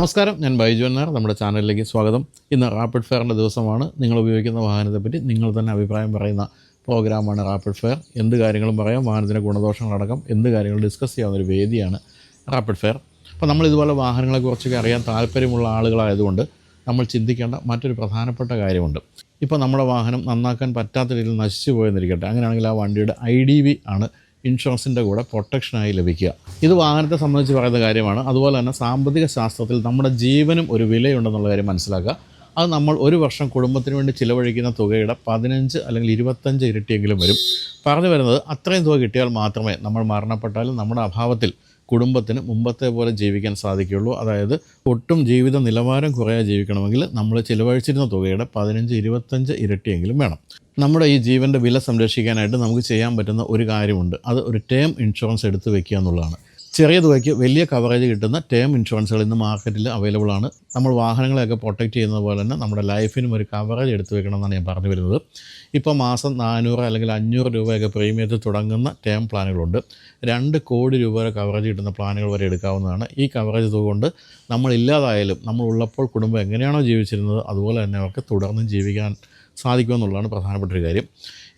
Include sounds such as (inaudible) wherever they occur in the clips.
നമസ്കാരം ഞാൻ ബൈജു എന്നാർ നമ്മുടെ ചാനലിലേക്ക് സ്വാഗതം. ഇന്ന് റാപ്പിഡ് ഫെയറിന്റെ ദിവസമാണ്. നിങ്ങൾ ഉപയോഗിക്കുന്ന വാഹനത്തെപ്പറ്റി നിങ്ങൾ തന്നെ അഭിപ്രായം പറയുന്ന പ്രോഗ്രാമാണ് റാപ്പിഡ് ഫെയർ. എന്ത് കാര്യങ്ങളും പറയാം വാഹനത്തിന്റെ ഗുണദോഷങ്ങളടക്കം എന്ത് കാര്യങ്ങളും ഡിസ്കസ് ചെയ്യാവുന്ന ഒരു വേദിയാണ് റാപ്പിഡ് ഫെയർ. അപ്പോൾ നമ്മൾ ഇതുപോലെ വാഹനങ്ങളെക്കുറിച്ചൊക്കെ അറിയാൻ താല്പര്യമുള്ള ആളുകളായതുകൊണ്ട് നമ്മൾ ചിന്തിക്കേണ്ട മറ്റൊരു പ്രധാനപ്പെട്ട കാര്യമുണ്ട്. ഇപ്പോൾ നമ്മുടെ വാഹനം നന്നാക്കാൻ പറ്റാത്ത രീതിയിൽ നശിച്ചു പോയെന്നിരിക്കട്ടെ. അങ്ങനെയാണെങ്കിൽ ആ വണ്ടിയുടെ ഐ ഡി ആണ് ഇൻഷുറൻസിന്റെ കൂടെ പ്രൊട്ടക്ഷനായി ലഭിക്കുക. ഇത് വാഹനത്തെ സംബന്ധിച്ച് പറയുന്ന കാര്യമാണ്. അതുപോലെ തന്നെ സാമ്പത്തിക ശാസ്ത്രത്തിൽ നമ്മുടെ ജീവനും ഒരു വിലയുണ്ടെന്നുള്ള കാര്യം മനസ്സിലാക്കുക. അത് നമ്മൾ ഒരു വർഷം കുടുംബത്തിന് വേണ്ടി ചിലവഴിക്കുന്ന തുകയുടെ പതിനഞ്ച് അല്ലെങ്കിൽ ഇരുപത്തഞ്ച് ഇരട്ടിയെങ്കിലും വരും. പറഞ്ഞു വരുന്നത് അത്രയും തുക കിട്ടിയാൽ മാത്രമേ നമ്മൾ മരണപ്പെട്ടാലും നമ്മുടെ അഭാവത്തിൽ കുടുംബത്തിന് മുമ്പത്തെ പോലെ ജീവിക്കാൻ സാധിക്കുകയുള്ളൂ. അതായത് ഒട്ടും ജീവിത നിലവാരം കുറയാതെ ജീവിക്കണമെങ്കിൽ നമ്മൾ ചിലവഴിച്ചിരുന്ന തുകയുടെ പതിനഞ്ച് ഇരുപത്തഞ്ച് ഇരട്ടിയെങ്കിലും വേണം. നമ്മുടെ ഈ ജീവന്റെ വില സംരക്ഷിക്കാനായിട്ട് നമുക്ക് ചെയ്യാൻ പറ്റുന്ന ഒരു കാര്യമുണ്ട്. അത് ഒരു ടേം ഇൻഷുറൻസ് എടുത്ത് വെക്കുക എന്നുള്ളതാണ്. ചെറിയ തുകയ്ക്ക് വലിയ കവറേജ് കിട്ടുന്ന ടേം ഇൻഷുറൻസുകൾ ഇന്ന് മാർക്കറ്റിൽ അവൈലബിൾ ആണ്. നമ്മൾ വാഹനങ്ങളെയൊക്കെ പ്രൊട്ടക്റ്റ് ചെയ്യുന്നത് പോലെ തന്നെ നമ്മുടെ ലൈഫിനും ഒരു കവറേജ് എടുത്തു വെക്കണമെന്നാണ് ഞാൻ പറഞ്ഞു വരുന്നത്. ഇപ്പോൾ മാസം നാനൂറ് അല്ലെങ്കിൽ അഞ്ഞൂറ് രൂപയൊക്കെ പ്രീമിയത്തിൽ തുടങ്ങുന്ന ടേം പ്ലാനുകളുണ്ട് രണ്ട് കോടി രൂപ വരെ കവറേജ് കിട്ടുന്ന പ്ലാനുകൾ വരെ എടുക്കാവുന്നതാണ്. ഈ കവറേജ് തുക കൊണ്ട് നമ്മൾ ഉള്ളപ്പോൾ കുടുംബം എങ്ങനെയാണോ ജീവിച്ചിരുന്നത് അതുപോലെ തന്നെ അവർക്ക് തുടർന്നും ജീവിക്കാൻ സാധിക്കുമെന്നുള്ളതാണ് പ്രധാനപ്പെട്ട ഒരു കാര്യം.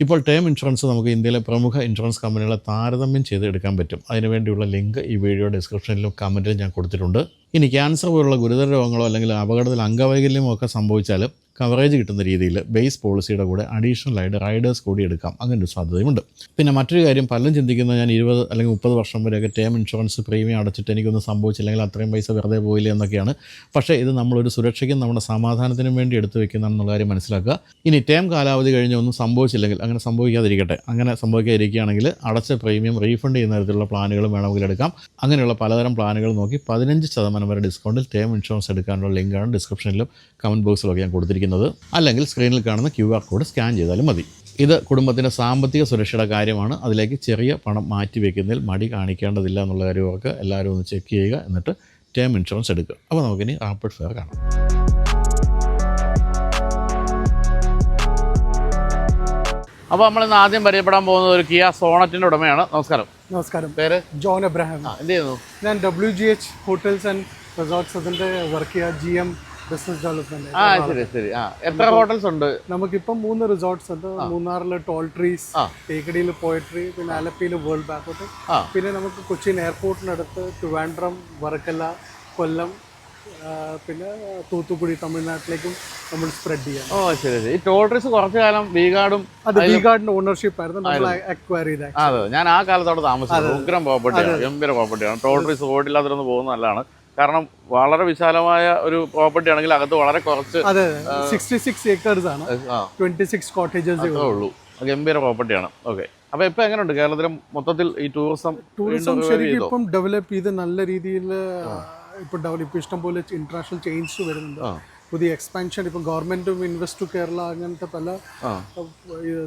ഇപ്പോൾ ടേം ഇൻഷുറൻസ് നമുക്ക് ഇന്ത്യയിലെ പ്രമുഖ ഇൻഷുറൻസ് കമ്പനികളെ താരതമ്യം ചെയ്ത് എടുക്കാൻ പറ്റും അതിനുവേണ്ടിയുള്ള ലിങ്ക് ഈ വീഡിയോ ഡിസ്ക്രിപ്ഷനിലും കമന്റിലും ഞാൻ കൊടുത്തിട്ടുണ്ട്. ഇനി ക്യാൻസർ പോലുള്ള ഗുരുതര രോഗങ്ങളോ അല്ലെങ്കിൽ അപകടത്തിൽ അംഗവൈകല്യമോ ഒക്കെ സംഭവിച്ചാൽ കവറേജ് കിട്ടുന്ന രീതിയിൽ ബേസ് പോളിസിയുടെ കൂടെ അഡീഷണൽ ആയിട്ട് റൈഡേഴ്സ് കൂടി എടുക്കാം. അങ്ങനെ ഒരു സാധ്യതയുമുണ്ട്. പിന്നെ മറ്റൊരു കാര്യം പലരും ചിന്തിക്കുന്നത് ഞാൻ ഇരുപത് അല്ലെങ്കിൽ മുപ്പത് വർഷം വരെയൊക്കെ ടേം ഇൻഷുറൻസ് പ്രീമിയം അടച്ചിട്ട് എനിക്കൊന്നും സംഭവിച്ചില്ലെങ്കിൽ അത്രയും പൈസ വെറുതെ പോയില്ല എന്നൊക്കെയാണ്. പക്ഷേ ഇത് നമ്മളൊരു സുരക്ഷയ്ക്കും നമ്മുടെ സമാധാനത്തിനും വേണ്ടി എടുത്തു വെക്കുന്നതെന്നുള്ള കാര്യം മനസ്സിലാക്കുക. ഇനി ടേം കാലാവധി കഴിഞ്ഞ് ഒന്നും സംഭവിച്ചില്ലെങ്കിൽ അങ്ങനെ സംഭവിക്കാതിരിക്കട്ടെ. അങ്ങനെ സംഭവിക്കാതിരിക്കുകയാണെങ്കിൽ അടച്ച പ്രീമിയം റീഫണ്ട് ചെയ്യുന്ന തരത്തിലുള്ള പ്ലാനുകളും വേണമെങ്കിൽ എടുക്കാം. അങ്ങനെയുള്ള പലതരം പ്ലാനുകൾ നോക്കി പതിനഞ്ച് ശതമാനം വരെ ഡിസ്കൗണ്ടിൽ ടേം ഇൻഷുറൻസ് എടുക്കാനുള്ള ലിങ്കാണ് ഡിസ്ക്രിപ്ഷനിലും കമന്റ് ബോക്സിലൊക്കെ ഞാൻ കൊടുത്തിരിക്കുന്നത്. അല്ലെങ്കിൽ സ്ക്രീനിൽ കാണുന്ന ക്യു ആർ കോഡ് സ്കാൻ ചെയ്താലും മതി. ഇത് കുടുംബത്തിന്റെ സാമ്പത്തിക സുരക്ഷയുടെ കാര്യമാണ്. അതിലേക്ക് ചെറിയ പണം മാറ്റി വയ്ക്കുന്നതിൽ മടി കാണിക്കേണ്ടതില്ല എന്നുള്ള കാര്യമൊക്കെ എല്ലാവരും ഒന്ന് ചെക്ക് ചെയ്യുക എന്നിട്ട് ടേം ഇൻഷുറൻസ് എടുക്കുക. അപ്പോൾ നമുക്കിനി റാപ്പിഡ് ഫെയർ കാണാം. അപ്പോൾ നമ്മൾ ഇന്ന് ആദ്യം പരിചയപ്പെടാൻ പോകുന്നത് ഒരു കിയ സോണറ്റിന്റെ ഉടമയാണ്. നമസ്കാരം. നമസ്കാരം. പേര്? John Abraham. എന്ത് ചെയ്യുന്നു? ഞാൻ W G H hotels and resorts അതിന്റെ വർക്ക് ചെയ്യുക ജി എം ബിസിനസ് ഡെവലപ്മെന്റ് ആ ശരി ശരി. ആ എത്ര ഹോട്ടൽസ് ഉണ്ട്? നമുക്കിപ്പം മൂന്ന് റിസോർട്ട്സ് ഉണ്ട്. മൂന്നാറിൽ ടോൾ ട്രീസ്. തേക്കടിയിൽ പോയട്രി പിന്നെ ആലപ്പിയിൽ വേൾഡ് ബാക്കോട്ട്. പിന്നെ നമുക്ക് കൊച്ചിൻ എയർപോർട്ടിനടുത്ത് ട്രിവാൻഡ്രം വർക്കല കൊല്ലം പിന്നെ തൂത്തുക്കുടി തമിഴ്നാട്ടിലേക്കും നമ്മൾ സ്പ്രെഡ് ചെയ്യാം. ഓ ശരി ശരി. ഈ ടോൾട്രീസ് കുറച്ചു കാലം വീഗാർഡും അത് വീഗാർഡിന്റെ ഓണർഷിപ്പ് ആയിരുന്നു. നമ്മൾ അക്വയർ ചെയ്ത ആ, അതെ ഞാൻ ആ കാലത്തോടെ താമസിച്ചത്. ഉഗ്രം പ്രോപ്പർട്ടിയാണ് ഗംഭീര പ്രോപ്പർട്ടിയാണ് ടോൾട്രീസ് റോഡില്ലാത്തിരുന്ന് പോകുന്ന നല്ലതാണ്. കാരണം വളരെ വിശാലമായ ഒരു പ്രോപ്പർട്ടി ആണെങ്കിൽ അകത്ത് വളരെ കുറച്ച് അതെ സിക്സ്റ്റി സിക്സ് ഏക്കേഴ്സ് ആണ്. ട്വന്റി സിക്സ് കോട്ടേജസ് ഉള്ളൂ. ഗംഭീര പ്രോപ്പർട്ടിയാണ് ഓക്കെ അപ്പൊ ഇപ്പൊ എങ്ങനെയുണ്ട് കേരളത്തിലെ മൊത്തത്തിൽ ഈ ടൂറിസം ടൂറിസം ശരിക്കും ഇപ്പം ഡെവലപ്പ് ചെയ്ത് നല്ല രീതിയിൽ ഇപ്പൊ ഡെവലപ്പ് ഇഷ്ടം പോലെ ഇന്റർനാഷണൽ ചേഞ്ച് വരുന്നുണ്ട്. പുതിയ എക്സ്പാൻഷൻ ഇപ്പം ഗവൺമെന്റും ഇൻവെസ്റ്റ് ടു കേരള അങ്ങനത്തെ പല.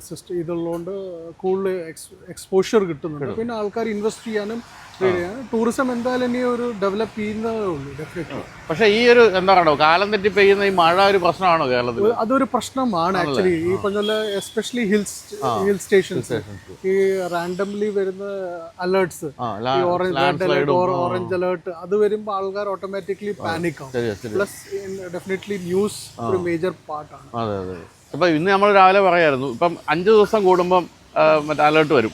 സിസ്റ്റം ഇതുള്ളതുകൊണ്ട് കൂടുതൽ എക്സ്പോഷർ കിട്ടുന്നുണ്ട്. പിന്നെ ആൾക്കാർ ഇൻവെസ്റ്റ് ചെയ്യാനും ടൂറിസം എന്തായാലും ഇനി ഒരു ഡെവലപ്പ് ചെയ്യുന്നതേ ഉള്ളൂ ഡെഫിനറ്റ്ലി പക്ഷേ ഈ ഒരു എന്താ പറയുക കാലം തെറ്റി പെയ്യുന്ന ഈ മഴ ഒരു പ്രശ്നമാണോ കേരളത്തിൽ അതൊരു പ്രശ്നമാണ് ആക്ച്വലി ഈ പറഞ്ഞ എസ്പെഷ്യലി ഹിൽസ് ഹിൽ സ്റ്റേഷൻസ് ഈ റാൻഡംലി വരുന്ന alerts orange alert orange alert അത് വരുമ്പോൾ ആൾക്കാർ ഓട്ടോമാറ്റിക്കലി പാനിക് ആവും പ്ലസ് ഡെഫിനറ്റ്ലി ന്യൂസ് ഒരു മേജർ പാർട്ടാണ് അതെ അതെ ഇപ്പൊ ഇന്ന് നമ്മൾ രാവിലെ പറയായിരുന്നു. ഇപ്പം അഞ്ചു ദിവസം കൂടുമ്പം മറ്റേ അലേർട്ട് വരും.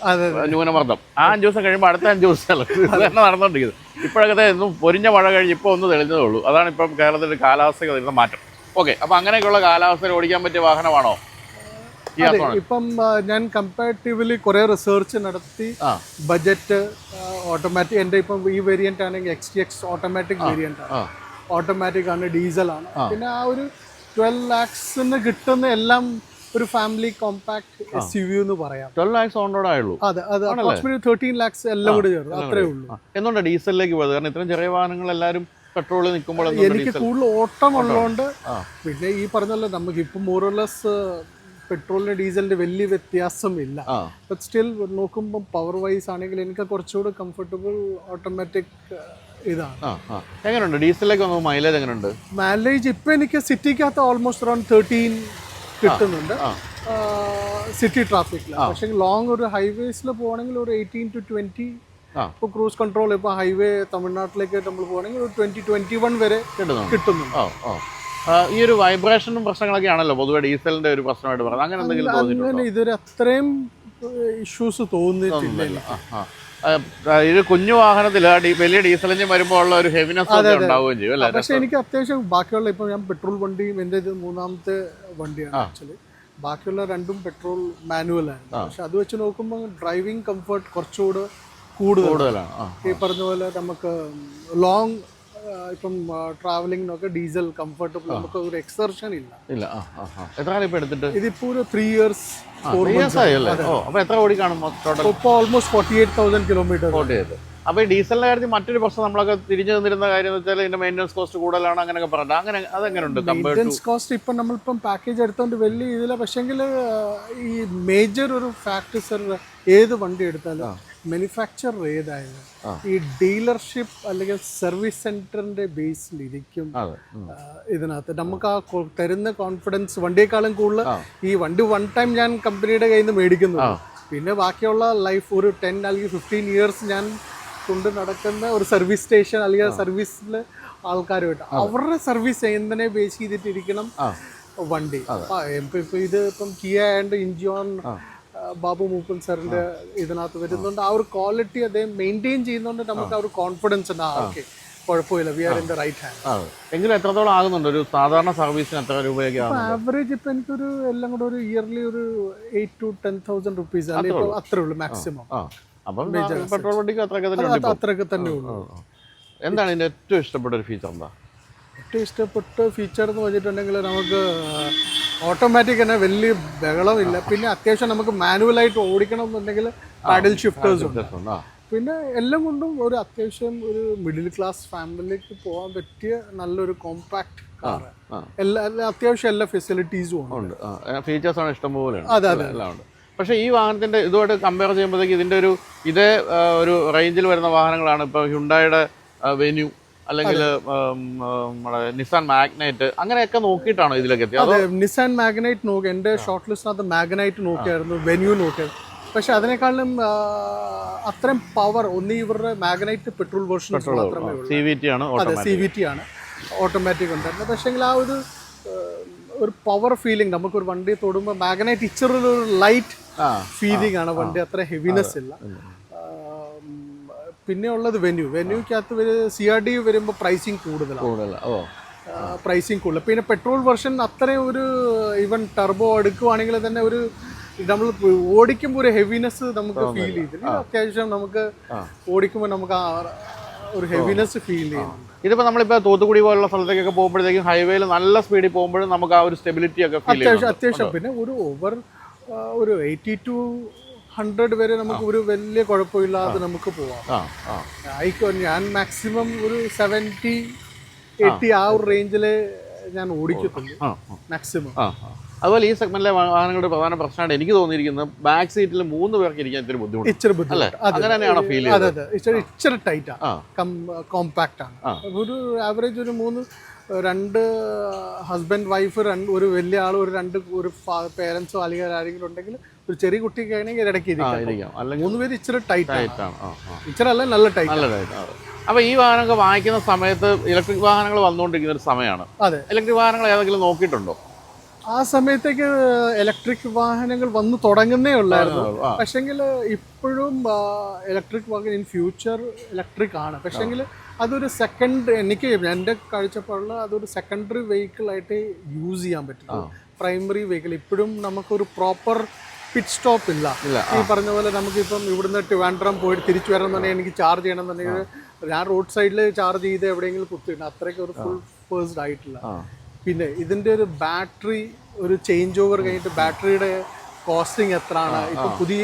ന്യൂനമർദ്ദം. ആ അഞ്ചു ദിവസം കഴിയുമ്പോൾ അടുത്ത അഞ്ചു ദിവസം അലേർട്ട് നടന്നുകൊണ്ടിരിക്കുന്നത് ഇപ്പോഴൊക്കെ ഇന്നും പൊരിഞ്ഞ മഴ കഴിഞ്ഞ് ഇപ്പോൾ ഒന്ന് തെളിഞ്ഞതേ ഉള്ളൂ. അതാണ് ഇപ്പം കേരളത്തിന്റെ കാലാവസ്ഥയ്ക്ക് വരുന്ന മാറ്റം. ഓക്കെ അപ്പോൾ അങ്ങനെയൊക്കെയുള്ള കാലാവസ്ഥയിൽ ഓടിക്കാൻ പറ്റിയ വാഹനമാണോ? ഇപ്പം ഞാൻ കമ്പാരിറ്റീവ്ലി കുറെ റിസർച്ച് നടത്തി ബജറ്റ് ഓട്ടോമാറ്റിക് എന്റെ ഇപ്പം ഈ വേരിയന്റ് ആണെങ്കിൽ X T X automatic variant ആണ്. ഓട്ടോമാറ്റിക് ആണ് ഡീസലാണ് പിന്നെ ആ ഒരു ട്വൽവ് ലാക്സിന് കിട്ടുന്ന എല്ലാം ഒരു family compact S U V എന്ന് പറയാം. ട്വൽവ് ലാക്സ് ഓൺ റോഡ് ആയുള്ളൂ. അതെ അത്. അപ്രോക്സിമേറ്റ് തേർട്ടീൻ ലാക്സ് എല്ലാം കൂടി ചേർന്നു. അത്രേ ഉള്ളൂ. എന്തുകൊണ്ട് ഡീസലിലേക്ക് പോയത്? കാരണം ഇത്രയും ചെറിയ വാഹനങ്ങൾ എല്ലാവരും പെട്രോളിൽ നിൽക്കുമ്പോൾ എനിക്ക് കൂടുതൽ ഓട്ടം ഉള്ളതുകൊണ്ട് പിന്നെ ഈ പറഞ്ഞല്ലോ നമുക്ക് ഇപ്പം മോറലെസ് പെട്രോളിന് ഡീസലിന്റെ വലിയ വ്യത്യാസമില്ല. ഇല്ല ബട്ട് സ്റ്റിൽ നോക്കുമ്പോൾ പവർ വൈസ് ആണെങ്കിൽ എനിക്ക് കുറച്ചുകൂടി കംഫർട്ടബിൾ ഓട്ടോമാറ്റിക് ഇതാണ്. എങ്ങനെയുണ്ട് ഡീസലിലേക്ക് വന്നു മൈലേജ് എങ്ങനെയുണ്ട് മൈലേജ് ഇപ്പം എനിക്ക് സിറ്റിക്കകത്ത് ഓൾമോസ്റ്റ് അറൌണ്ട് തേർട്ടീൻ കിട്ടുന്നുണ്ട്. സിറ്റി ട്രാഫിക്കിൽ പക്ഷേ ലോങ് ഒരു ഹൈവേസിൽ പോകണമെങ്കിൽ ഒരു എയ്റ്റീൻ ടു ട്വന്റി ഇപ്പൊ ഇപ്പോൾ ക്രൂസ് കൺട്രോൾ ഇപ്പോൾ ഹൈവേ തമിഴ്നാട്ടിലേക്ക് നമ്മൾ പോകണമെങ്കിൽ ഒരു ട്വന്റി ട്വന്റി വൺ വരെ കിട്ടുന്നുണ്ട്. ഈ ഒരു വൈബ്രേഷനും പ്രശ്നങ്ങളൊക്കെ ആണല്ലോ പൊതുവെ ഡീസലിന്റെ ഒരു പ്രശ്നമായിട്ട് പറഞ്ഞത് അങ്ങനെ എന്തെങ്കിലും ഇതൊരു അത്രയും ഇഷ്യൂസ് തോന്നിയിട്ടില്ല ഇത് കുഞ്ഞു വാഹനത്തിൽ വലിയ ഡീസൽ എഞ്ചിൻ വരുമ്പോൾ ഉള്ള ഒരു ഹെവിനെസ് ഉണ്ടാവുകയും ചെയ്യും അല്ലേ? പക്ഷേ എനിക്ക് അത്യാവശ്യം ബാക്കിയുള്ള ഇപ്പം ഞാൻ പെട്രോൾ വണ്ടിയും എന്റെ ഇത് മൂന്നാമത്തെ വണ്ടിയാണ് ആക്ച്വലി ബാക്കിയുള്ള രണ്ടും പെട്രോൾ മാനുവൽ ആണ് പക്ഷെ അത് വെച്ച് നോക്കുമ്പോൾ ഡ്രൈവിംഗ് കംഫർട്ട് കുറച്ചുകൂടെ കൂടുതൽ കൂടുതലാണ്. ഈ പറഞ്ഞ പോലെ നമുക്ക് ലോങ് ഇപ്പം ട്രാവലിങ്ങിനൊക്കെ ഡീസൽ കംഫർട്ടബിൾ നമുക്ക് ഒരു എക്സർഷൻ ഇല്ല. ഇല്ല എത്ര കാലം ഇപ്പൊ എടുത്തിട്ട്? ഇതിപ്പോ ഒരു ത്രീ ഇയേഴ്സ് ഫോർ ഇയേഴ്സ് ആയല്ലേ? ഓ അപ്പൊ എത്ര ഓടി കാണും ഇപ്പോൾ almost forty eight thousand kilometre ചെയ്ത് അപ്പൊ ഈ ഡീസലിന്റെ കാര്യത്തിൽ മറ്റൊരു പ്രശ്നം നമ്മളൊക്കെ തിരിഞ്ഞു നിന്നിരുന്ന കാര്യം വെച്ചാൽ ഇതിന്റെ മെയിന്റെനൻസ് കോസ്റ്റ് കൂടുതലാണ് അങ്ങനെയൊക്കെ പറഞ്ഞത് അങ്ങനെ അതെങ്ങനെയുണ്ട് മെയിന്റെനൻസ് കോസ്റ്റ് ഇപ്പം നമ്മളിപ്പം പാക്കേജ് എടുത്തോണ്ട് വലിയ ഇതില്ല. പക്ഷെങ്കിൽ ഈ മേജർ ഒരു ഫാക്ടർ ഏത് വണ്ടി എടുത്താലും മാനുഫാക്ചർ ഏതായാലും ആ. ഈ ഡീലർഷിപ്പ് അല്ലെങ്കിൽ സർവീസ് സെന്ററിന്റെ ബേസിൽ ഇരിക്കും അതെ. ഉം. ഇതിനകത്ത് നമുക്ക് ആ തരുന്ന കോൺഫിഡൻസ് വണ്ടിയേക്കാളും കൂടുതൽ. ഈ വണ്ടി വൺ ടൈം ഞാൻ കമ്പനിയുടെ കയ്യിൽ നിന്ന് മേടിക്കുന്നു പിന്നെ ബാക്കിയുള്ള ലൈഫ് ഒരു ടെൻ അല്ലെങ്കിൽ ഫിഫ്റ്റീൻ ഇയേഴ്സ് ഞാൻ കൊണ്ട് നടക്കുന്ന ഒരു സർവീസ് സ്റ്റേഷൻ അല്ലെങ്കിൽ സർവീസിൽ ആൾക്കാരുമായിട്ട്. അവരുടെ സർവീസ് ചെയ്യുന്നതിനെ ബേസ് ചെയ്തിട്ടിരിക്കണം. വണ്ടി. ഇത് ഇപ്പം കിയ ആൻഡ് ഇൻജിയോൺ ബാബു മൂപ്പൻ സാറിന്റെ ഇതിനകത്ത് വരുന്നുണ്ട്. ആ ഒരു ക്വാളിറ്റി അദ്ദേഹം മെയിന്റെയിൻ ചെയ്യുന്നതുകൊണ്ട് നമുക്ക് ആ. ഒരു കോൺഫിഡൻസ് ഉണ്ട്. ആ ഓക്കെ കുഴപ്പമില്ല. We are in the right hand എങ്കിലും എത്രത്തോളം ആകുന്നുണ്ട്? ഒരു സാധാരണ സർവീസിന് എത്ര രൂപയൊക്കെ ആവറേജ് ഇപ്പൊ എനിക്കൊരു എല്ലാം കൂടെ ഒരു ഇയർലി ഒരു eight to ten thousand rupees അല്ലെങ്കിൽ അത്രേ ഉള്ളൂ. മാക്സിമം അപ്പം പെട്രോൾ വണ്ടിക്ക് അത്രയൊക്കെ തന്നെ അത്രയൊക്കെ തന്നെ ഉള്ളൂ. എന്താണ് ഇതിന്റെ ഏറ്റവും ഇഷ്ടപ്പെട്ട ഒരു ഫീച്ചർ എന്താ? ഏറ്റവും ഇഷ്ടപ്പെട്ട ഫീച്ചർ എന്ന് വെച്ചിട്ടുണ്ടെങ്കിൽ നമുക്ക് ഓട്ടോമാറ്റിക് തന്നെ വലിയ ബഹളമില്ല. പിന്നെ അത്യാവശ്യം നമുക്ക് മാനുവലായിട്ട് ഓടിക്കണം എന്നുണ്ടെങ്കിൽ പാഡിൽ ഷിഫ്റ്റേഴ്സ് ഉണ്ട്. പിന്നെ എല്ലാം കൊണ്ടും ഒരു അത്യാവശ്യം ഒരു മിഡിൽ ക്ലാസ് ഫാമിലിക്ക് പോകാൻ പറ്റിയ നല്ലൊരു കോമ്പാക്ട്. എല്ലാ അത്യാവശ്യം എല്ലാ ഫെസിലിറ്റീസും ഉണ്ട്. ഫീച്ചേഴ്സ് ആണ് ഇഷ്ടം പോലെ അതെ, അതെ. എല്ലാം ഉണ്ട്. പക്ഷേ ഈ വാഹനത്തിന്റെ ഇതുമായിട്ട് കമ്പയർ ചെയ്യുമ്പോഴത്തേക്ക് ഇതിന്റെ ഒരു ഇതേ ഒരു റേഞ്ചിൽ വരുന്ന വാഹനങ്ങളാണ്. ഇപ്പോൾ ഹ്യുണ്ടായുടെ വെന്യൂ അല്ലെങ്കിൽ നമ്മുടെ നിസാൻ മാഗ്നൈറ്റ് അങ്ങനെയൊക്കെ നോക്കിയിട്ടാണോ ഇതിലേക്ക് എത്തിയത്? അതെ നിസാൻ മാഗ്നൈറ്റ് നോക്കി എന്റെ ഷോർട്ട് ലിസ്റ്റിനകത്ത് മാഗ്നൈറ്റ് നോക്കിയായിരുന്നു വെന്യൂ നോക്കിയത്. പക്ഷെ അതിനേക്കാളും അത്രയും പവർ ഒന്ന് ഇവരുടെ മാഗ്നൈറ്റ് പെട്രോൾ വേർഷൻ മാത്രമേ ഉള്ളൂ. സി വി ടി ആണ് അതെ സി വി ടി ആണ് ഓട്ടോമാറ്റിക് ഉണ്ടായിരുന്നത്. പക്ഷേങ്കിൽ ആ ഒരു ഒരു പവർ ഫീലിംഗ് നമുക്കൊരു വണ്ടി തൊടുമ്പോൾ മാഗ്നൈറ്റ് ഇച്ചിരി ഒരു ലൈറ്റ് ഫീലിംഗ് ആണ് വണ്ടി അത്ര ഹെവിനെസ് ഇല്ല. പിന്നെ ഉള്ളത് വെന്യൂ വെന്യൂക്കകത്ത് സി ആർ ഡി വരുമ്പോൾ പ്രൈസിങ് കൂടുതലാണ് ഓ. പ്രൈസിങ് കൂടുതൽ പിന്നെ പെട്രോൾ വെർഷൻ അത്രയും ഒരു ഈവൻ ടർബോ എടുക്കുവാണെങ്കിൽ തന്നെ ഒരു നമ്മൾ ഓടിക്കുമ്പോൾ ഒരു ഹെവിനെസ് നമുക്ക് ഫീൽ ചെയ്തില്ല. അത്യാവശ്യം നമുക്ക് ഓടിക്കുമ്പോൾ നമുക്ക് ഒരു ഹെവിനെസ് ഫീൽ ചെയ്യും ഇതിപ്പോൾ നമ്മളിപ്പോൾ തൂത്തുക്കുടി പോലുള്ള സ്ഥലത്തേക്കൊക്കെ പോകുമ്പോഴത്തേക്കും ഹൈവേയിൽ നല്ല സ്പീഡിൽ പോകുമ്പോഴും നമുക്ക് ആ ഒരു സ്റ്റെബിലിറ്റി ഒക്കെ അത്യാവശ്യം ചെയ്യുന്നുണ്ട്. അത്യാവശ്യം. പിന്നെ ഒരു ഓവർ ഒരു എയ്റ്റി ടു ഹൺഡ്രഡ് വരെ നമുക്ക് ഒരു വലിയ കുഴപ്പമില്ലാതെ നമുക്ക് പോവാം. ആയിക്കോ ഞാൻ മാക്സിമം ഒരു സെവന്റി എയ്റ്റി ആ ഒരു റേഞ്ചിൽ ഞാൻ ഓടിക്കത്തുള്ളൂ. മാക്സിമം. അതുപോലെ ഈ സെഗ്മെന്റിലെ വാഹനങ്ങളുടെ പ്രധാന പ്രശ്നമാണ് എനിക്ക് തോന്നിയിരിക്കുന്നത് ബാക്ക് സീറ്റിൽ മൂന്ന് പേർക്ക് ഇരിക്കാൻ ഇത്തിരി ബുദ്ധിമുട്ട്. ഇച്ചിരി ബുദ്ധിമുട്ട്. അതെ അങ്ങനെ തന്നെയാണോ ഫീൽ അതെ ഇച്ചിരി ഇച്ചിരി ടൈറ്റാ ആ. കോമ്പാക്റ്റ് ആണ്. ഒരു ആവറേജ് ഒരു മൂന്ന് രണ്ട് ഹസ്ബൻഡ് വൈഫ് രണ്ട് ഒരു വലിയ ആൾ ഒരു രണ്ട് ഒരു പേരൻസോ അല്ലെങ്കിൽ ആരെങ്കിലും ഉണ്ടെങ്കിൽ ഒരു ചെറിയ കുട്ടിയൊക്കെ ആണെങ്കിൽ ഇടയ്ക്ക് ഇരിക്കാം. ഇരിക്കാം. അല്ലെങ്കിൽ മൂന്ന് പേര് ഇച്ചിരി ടൈറ്റ് ആണ്. ഇച്ചിരി അല്ല നല്ല ടൈറ്റ് നല്ല ടൈറ്റ് അപ്പോൾ ഈ വാഹനമൊക്കെ വാങ്ങിക്കുന്ന സമയത്ത് ഇലക്ട്രിക് വാഹനങ്ങൾ വന്നുകൊണ്ടിരിക്കുന്ന ഒരു സമയമാണ്. അതെ. ഇലക്ട്രിക് വാഹനങ്ങൾ ഏതെങ്കിലും നോക്കിയിട്ടുണ്ടോ? ആ സമയത്തേക്ക് ഇലക്ട്രിക് വാഹനങ്ങൾ വന്നു തുടങ്ങുന്നേ ഉള്ളായിരുന്നു. പക്ഷെങ്കിൽ ഇപ്പോഴും ഇലക്ട്രിക് വാഹനം ഇൻ ഫ്യൂച്ചർ ഇലക്ട്രിക് ആണ്. പക്ഷെങ്കിൽ അതൊരു സെക്കൻഡ് എനിക്ക് എന്റെ കാഴ്ചപ്പാടിൽ അതൊരു സെക്കൻഡറി വെഹിക്കിൾ ആയിട്ട് യൂസ് ചെയ്യാൻ പറ്റും. പ്രൈമറി വെഹിക്കിൾ ഇപ്പോഴും നമുക്കൊരു പ്രോപ്പർ പിറ്റ് സ്റ്റോപ്പ് ഇല്ല. ഈ പറഞ്ഞ പോലെ നമുക്കിപ്പം ഇവിടുന്ന് ട്രിവാൻഡ്രം പോയിട്ട് തിരിച്ചു വരണം എന്നുണ്ടെങ്കിൽ എനിക്ക് ചാർജ് ചെയ്യണം എന്നുണ്ടെങ്കിൽ ഞാൻ റോഡ് സൈഡിൽ ചാർജ് ചെയ്ത് എവിടെയെങ്കിലും കുത്തിയിട്ടുണ്ട് അത്രയ്ക്ക് ഒരു ഫുൾ ഫേഴ്സ്ഡ് ആയിട്ടില്ല. പിന്നെ ഇതിന്റെ ഒരു ബാറ്ററി ഒരു ചേഞ്ച് ഓവർ കഴിഞ്ഞിട്ട് ബാറ്ററിയുടെ കോസ്റ്റിംഗ് എത്രയാണ്? ഇപ്പം പുതിയ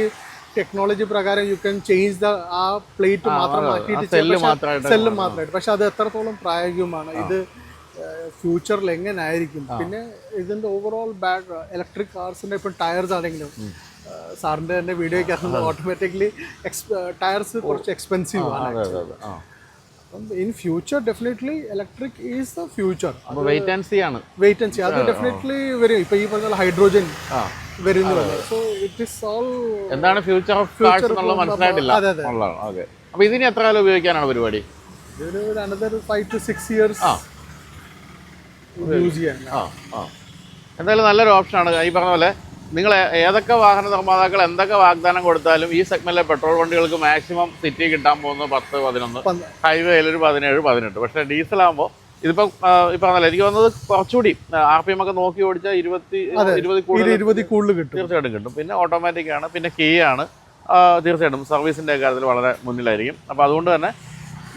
ടെക്നോളജി പ്രകാരം യു ക്യാൻ ചേഞ്ച് ദ ആ പ്ലേറ്റ് മാത്രം മാറ്റിയിട്ട് സെല്ല് മാത്രമായിട്ട് പക്ഷെ അത് എത്രത്തോളം പ്രായോഗികമാണ്? ഇത് ഫ്യൂച്ചറിൽ എങ്ങനെയായിരിക്കും പിന്നെ ഇതിന്റെ ഓവറോൾ ബാഡ് ഇലക്ട്രിക് കാർസിന്റെ ഇപ്പം ടയർസ് ആണെങ്കിലും സാറിന്റെ തന്നെ വീഡിയോയ്ക്ക് ഓട്ടോമാറ്റിക്കലി എക്സ് ടയർസ് കുറച്ച് എക്സ്പെൻസീവ് ആണ് in future definitely electric is the future wait and see ആണ്. വെയിറ്റ് ആൻഡ് സി അത് ഡെഫിനറ്റ്ലി വരും. ഇപ്പൊ ഈ പറഞ്ഞ ഹൈഡ്രോജൻ ആ. വരുന്നുണ്ട് സോ ഇറ്റ് ഇസ് ഓൾ എന്താണ് ഫ്യൂച്ചർ ഓഫ് ഫ്യൂച്ചർ എന്നുള്ളത് മനസ്സിലായിട്ടില്ല. അതെ, അതെ. അപ്പോൾ ഇതിന് എത്ര കാലം ഉപയോഗിക്കാനാണ് പരിപാടി? ഇതൊരു another five to six years ആ ആ ആ. എന്തായാലും നല്ലൊരു ഓപ്ഷനാണ് ഈ പറഞ്ഞ പോലെ നിങ്ങൾ ഏതൊക്കെ വാഹന നിർമ്മാതാക്കൾ എന്തൊക്കെ വാഗ്ദാനം കൊടുത്താലും ഈ സെഗ്മെന്റിലെ പെട്രോൾ വണ്ടികൾക്ക് മാക്സിമം സിറ്റി കിട്ടാൻ പോകുന്നത് പത്ത് പതിനൊന്ന്. ഹൈവേയിൽ ഒരു പതിനേഴ് പതിനെട്ട്. പക്ഷേ ഡീസൽ ആകുമ്പോൾ ഇതിപ്പോ ഈ പറഞ്ഞല്ലോ എനിക്ക് തോന്നുന്നത് കുറച്ചുകൂടി ആർ പി എം ഒക്കെ നോക്കി ഓടിച്ചാൽ ഇരുപത്തി ഇരുപത് കൂടുതൽ ഇരുപത് കൂടുതൽ കിട്ടും. തീർച്ചയായിട്ടും കിട്ടും. പിന്നെ ഓട്ടോമാറ്റിക് ആണ്. പിന്നെ കീ ആണ്. തീർച്ചയായിട്ടും സർവീസിന്റെ കാര്യത്തിൽ വളരെ മുന്നിലായിരിക്കും. അപ്പോൾ അതുകൊണ്ട് തന്നെ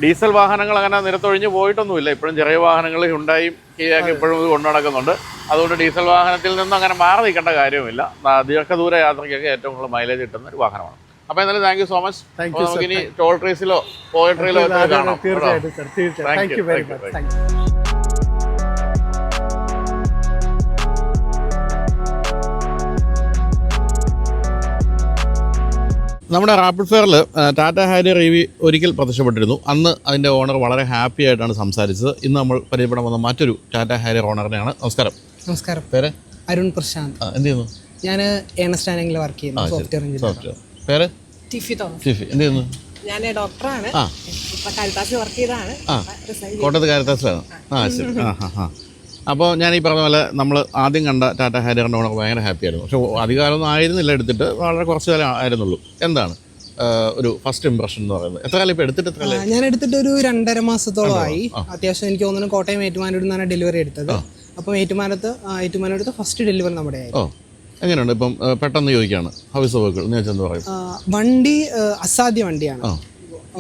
ഡീസൽ വാഹനങ്ങൾ അങ്ങനെ നിരത്തൊഴിഞ്ഞ് പോയിട്ടൊന്നുമില്ല. ഇപ്പോഴും ചെറിയ വാഹനങ്ങൾ ഉണ്ടായും കീയൊക്കെ ഇപ്പോഴും ഇത് കൊണ്ടു നടക്കുന്നുണ്ട് അതുകൊണ്ട് ഡീസൽ വാഹനത്തിൽ നിന്നും അങ്ങനെ മാറി നിൽക്കേണ്ട കാര്യമില്ല. ദീർഘദൂര യാത്രയ്ക്കൊക്കെ ഏറ്റവും കൂടുതൽ മൈലേജ് കിട്ടുന്ന ഒരു വാഹനമാണ്. അപ്പോൾ എന്തായാലും thank you so much thank you sir. നമുക്കിനി ടോൾ ട്രീസിലോ പോയട്രിയിലോ കാണാം. തീർച്ചയായിട്ടും നമ്മുടെ റാപ്പിഡ് ഫെയറിൽ ടാറ്റ ഹാരി റിവി ഒരിക്കൽ പ്രത്യക്ഷപ്പെട്ടിരുന്നു. അന്ന് അതിന്റെ ഓണർ വളരെ ഹാപ്പി ആയിട്ടാണ് സംസാരിച്ചത്. ഇന്ന് നമ്മൾ പരിചയപ്പെടാൻ വന്ന മറ്റൊരു ടാറ്റ ഹാരി ഓണറിനെയാണ് നമസ്കാരം. നമസ്കാരം. പേര്? അരുൺ പ്രശാന്ത്. എന്ത് ചെയ്യുന്നു? ഞാൻ ഏണസ്റ്റ് ആനെങ്കിൽ വർക്ക് ചെയ്യുന്നു. സോഫ്റ്റ്വെയർ എഞ്ചിനീയർ പേര്? ടിഫി ടിഫി. എന്ത് ചെയ്യുന്നു? ഞാൻ ഡോക്ടറാണ് കാലിത്താസിൽ വർക്ക് ചെയ്താണ് ആ. കോട്ടയത്ത് കാരിത്താസിലാണ് ആ. ശരി. ആ ആ. അപ്പോൾ ഞാൻ ഈ പറഞ്ഞ പോലെ നമ്മൾ ആദ്യം കണ്ട ടാറ്റ ഹാരിയറിന്റെ ഓണർ ഭയങ്കര ഹാപ്പി ആയിരുന്നു. പക്ഷേ അധികാരമൊന്നും ആയിരുന്നില്ല എടുത്തിട്ട്. വളരെ കുറച്ച് കാലം ആയിരുന്നുള്ളൂ. എന്താണ്? ഒരു ഫസ്റ്റ് ഇംപ്രഷൻ എന്ന് പറയുന്നത്. എത്ര കാലം ഇപ്പോൾ എടുത്തിട്ട് എത്ര ഞാൻ എടുത്തിട്ട് ഒരു രണ്ടര മാസത്തോളമായി അത്യാവശ്യം എനിക്ക് തോന്നുന്നു കോട്ടയം ഏറ്റുമാനൂരിൽ നിന്നാണ് ഡെലിവറി എടുത്തത്. അപ്പം ഏറ്റുമാനത്ത് ഏറ്റുമാനോടുത്ത് ഫസ്റ്റ് ഡെലിവറി നമ്മുടെ ആയി. എങ്ങനെയുണ്ട്? ഇപ്പം പെട്ടെന്ന് ചോദിക്കുകയാണ് ഹൗസ് എന്ന് പറയും. ആ, വണ്ടി അസാധ്യ വണ്ടിയാണ്.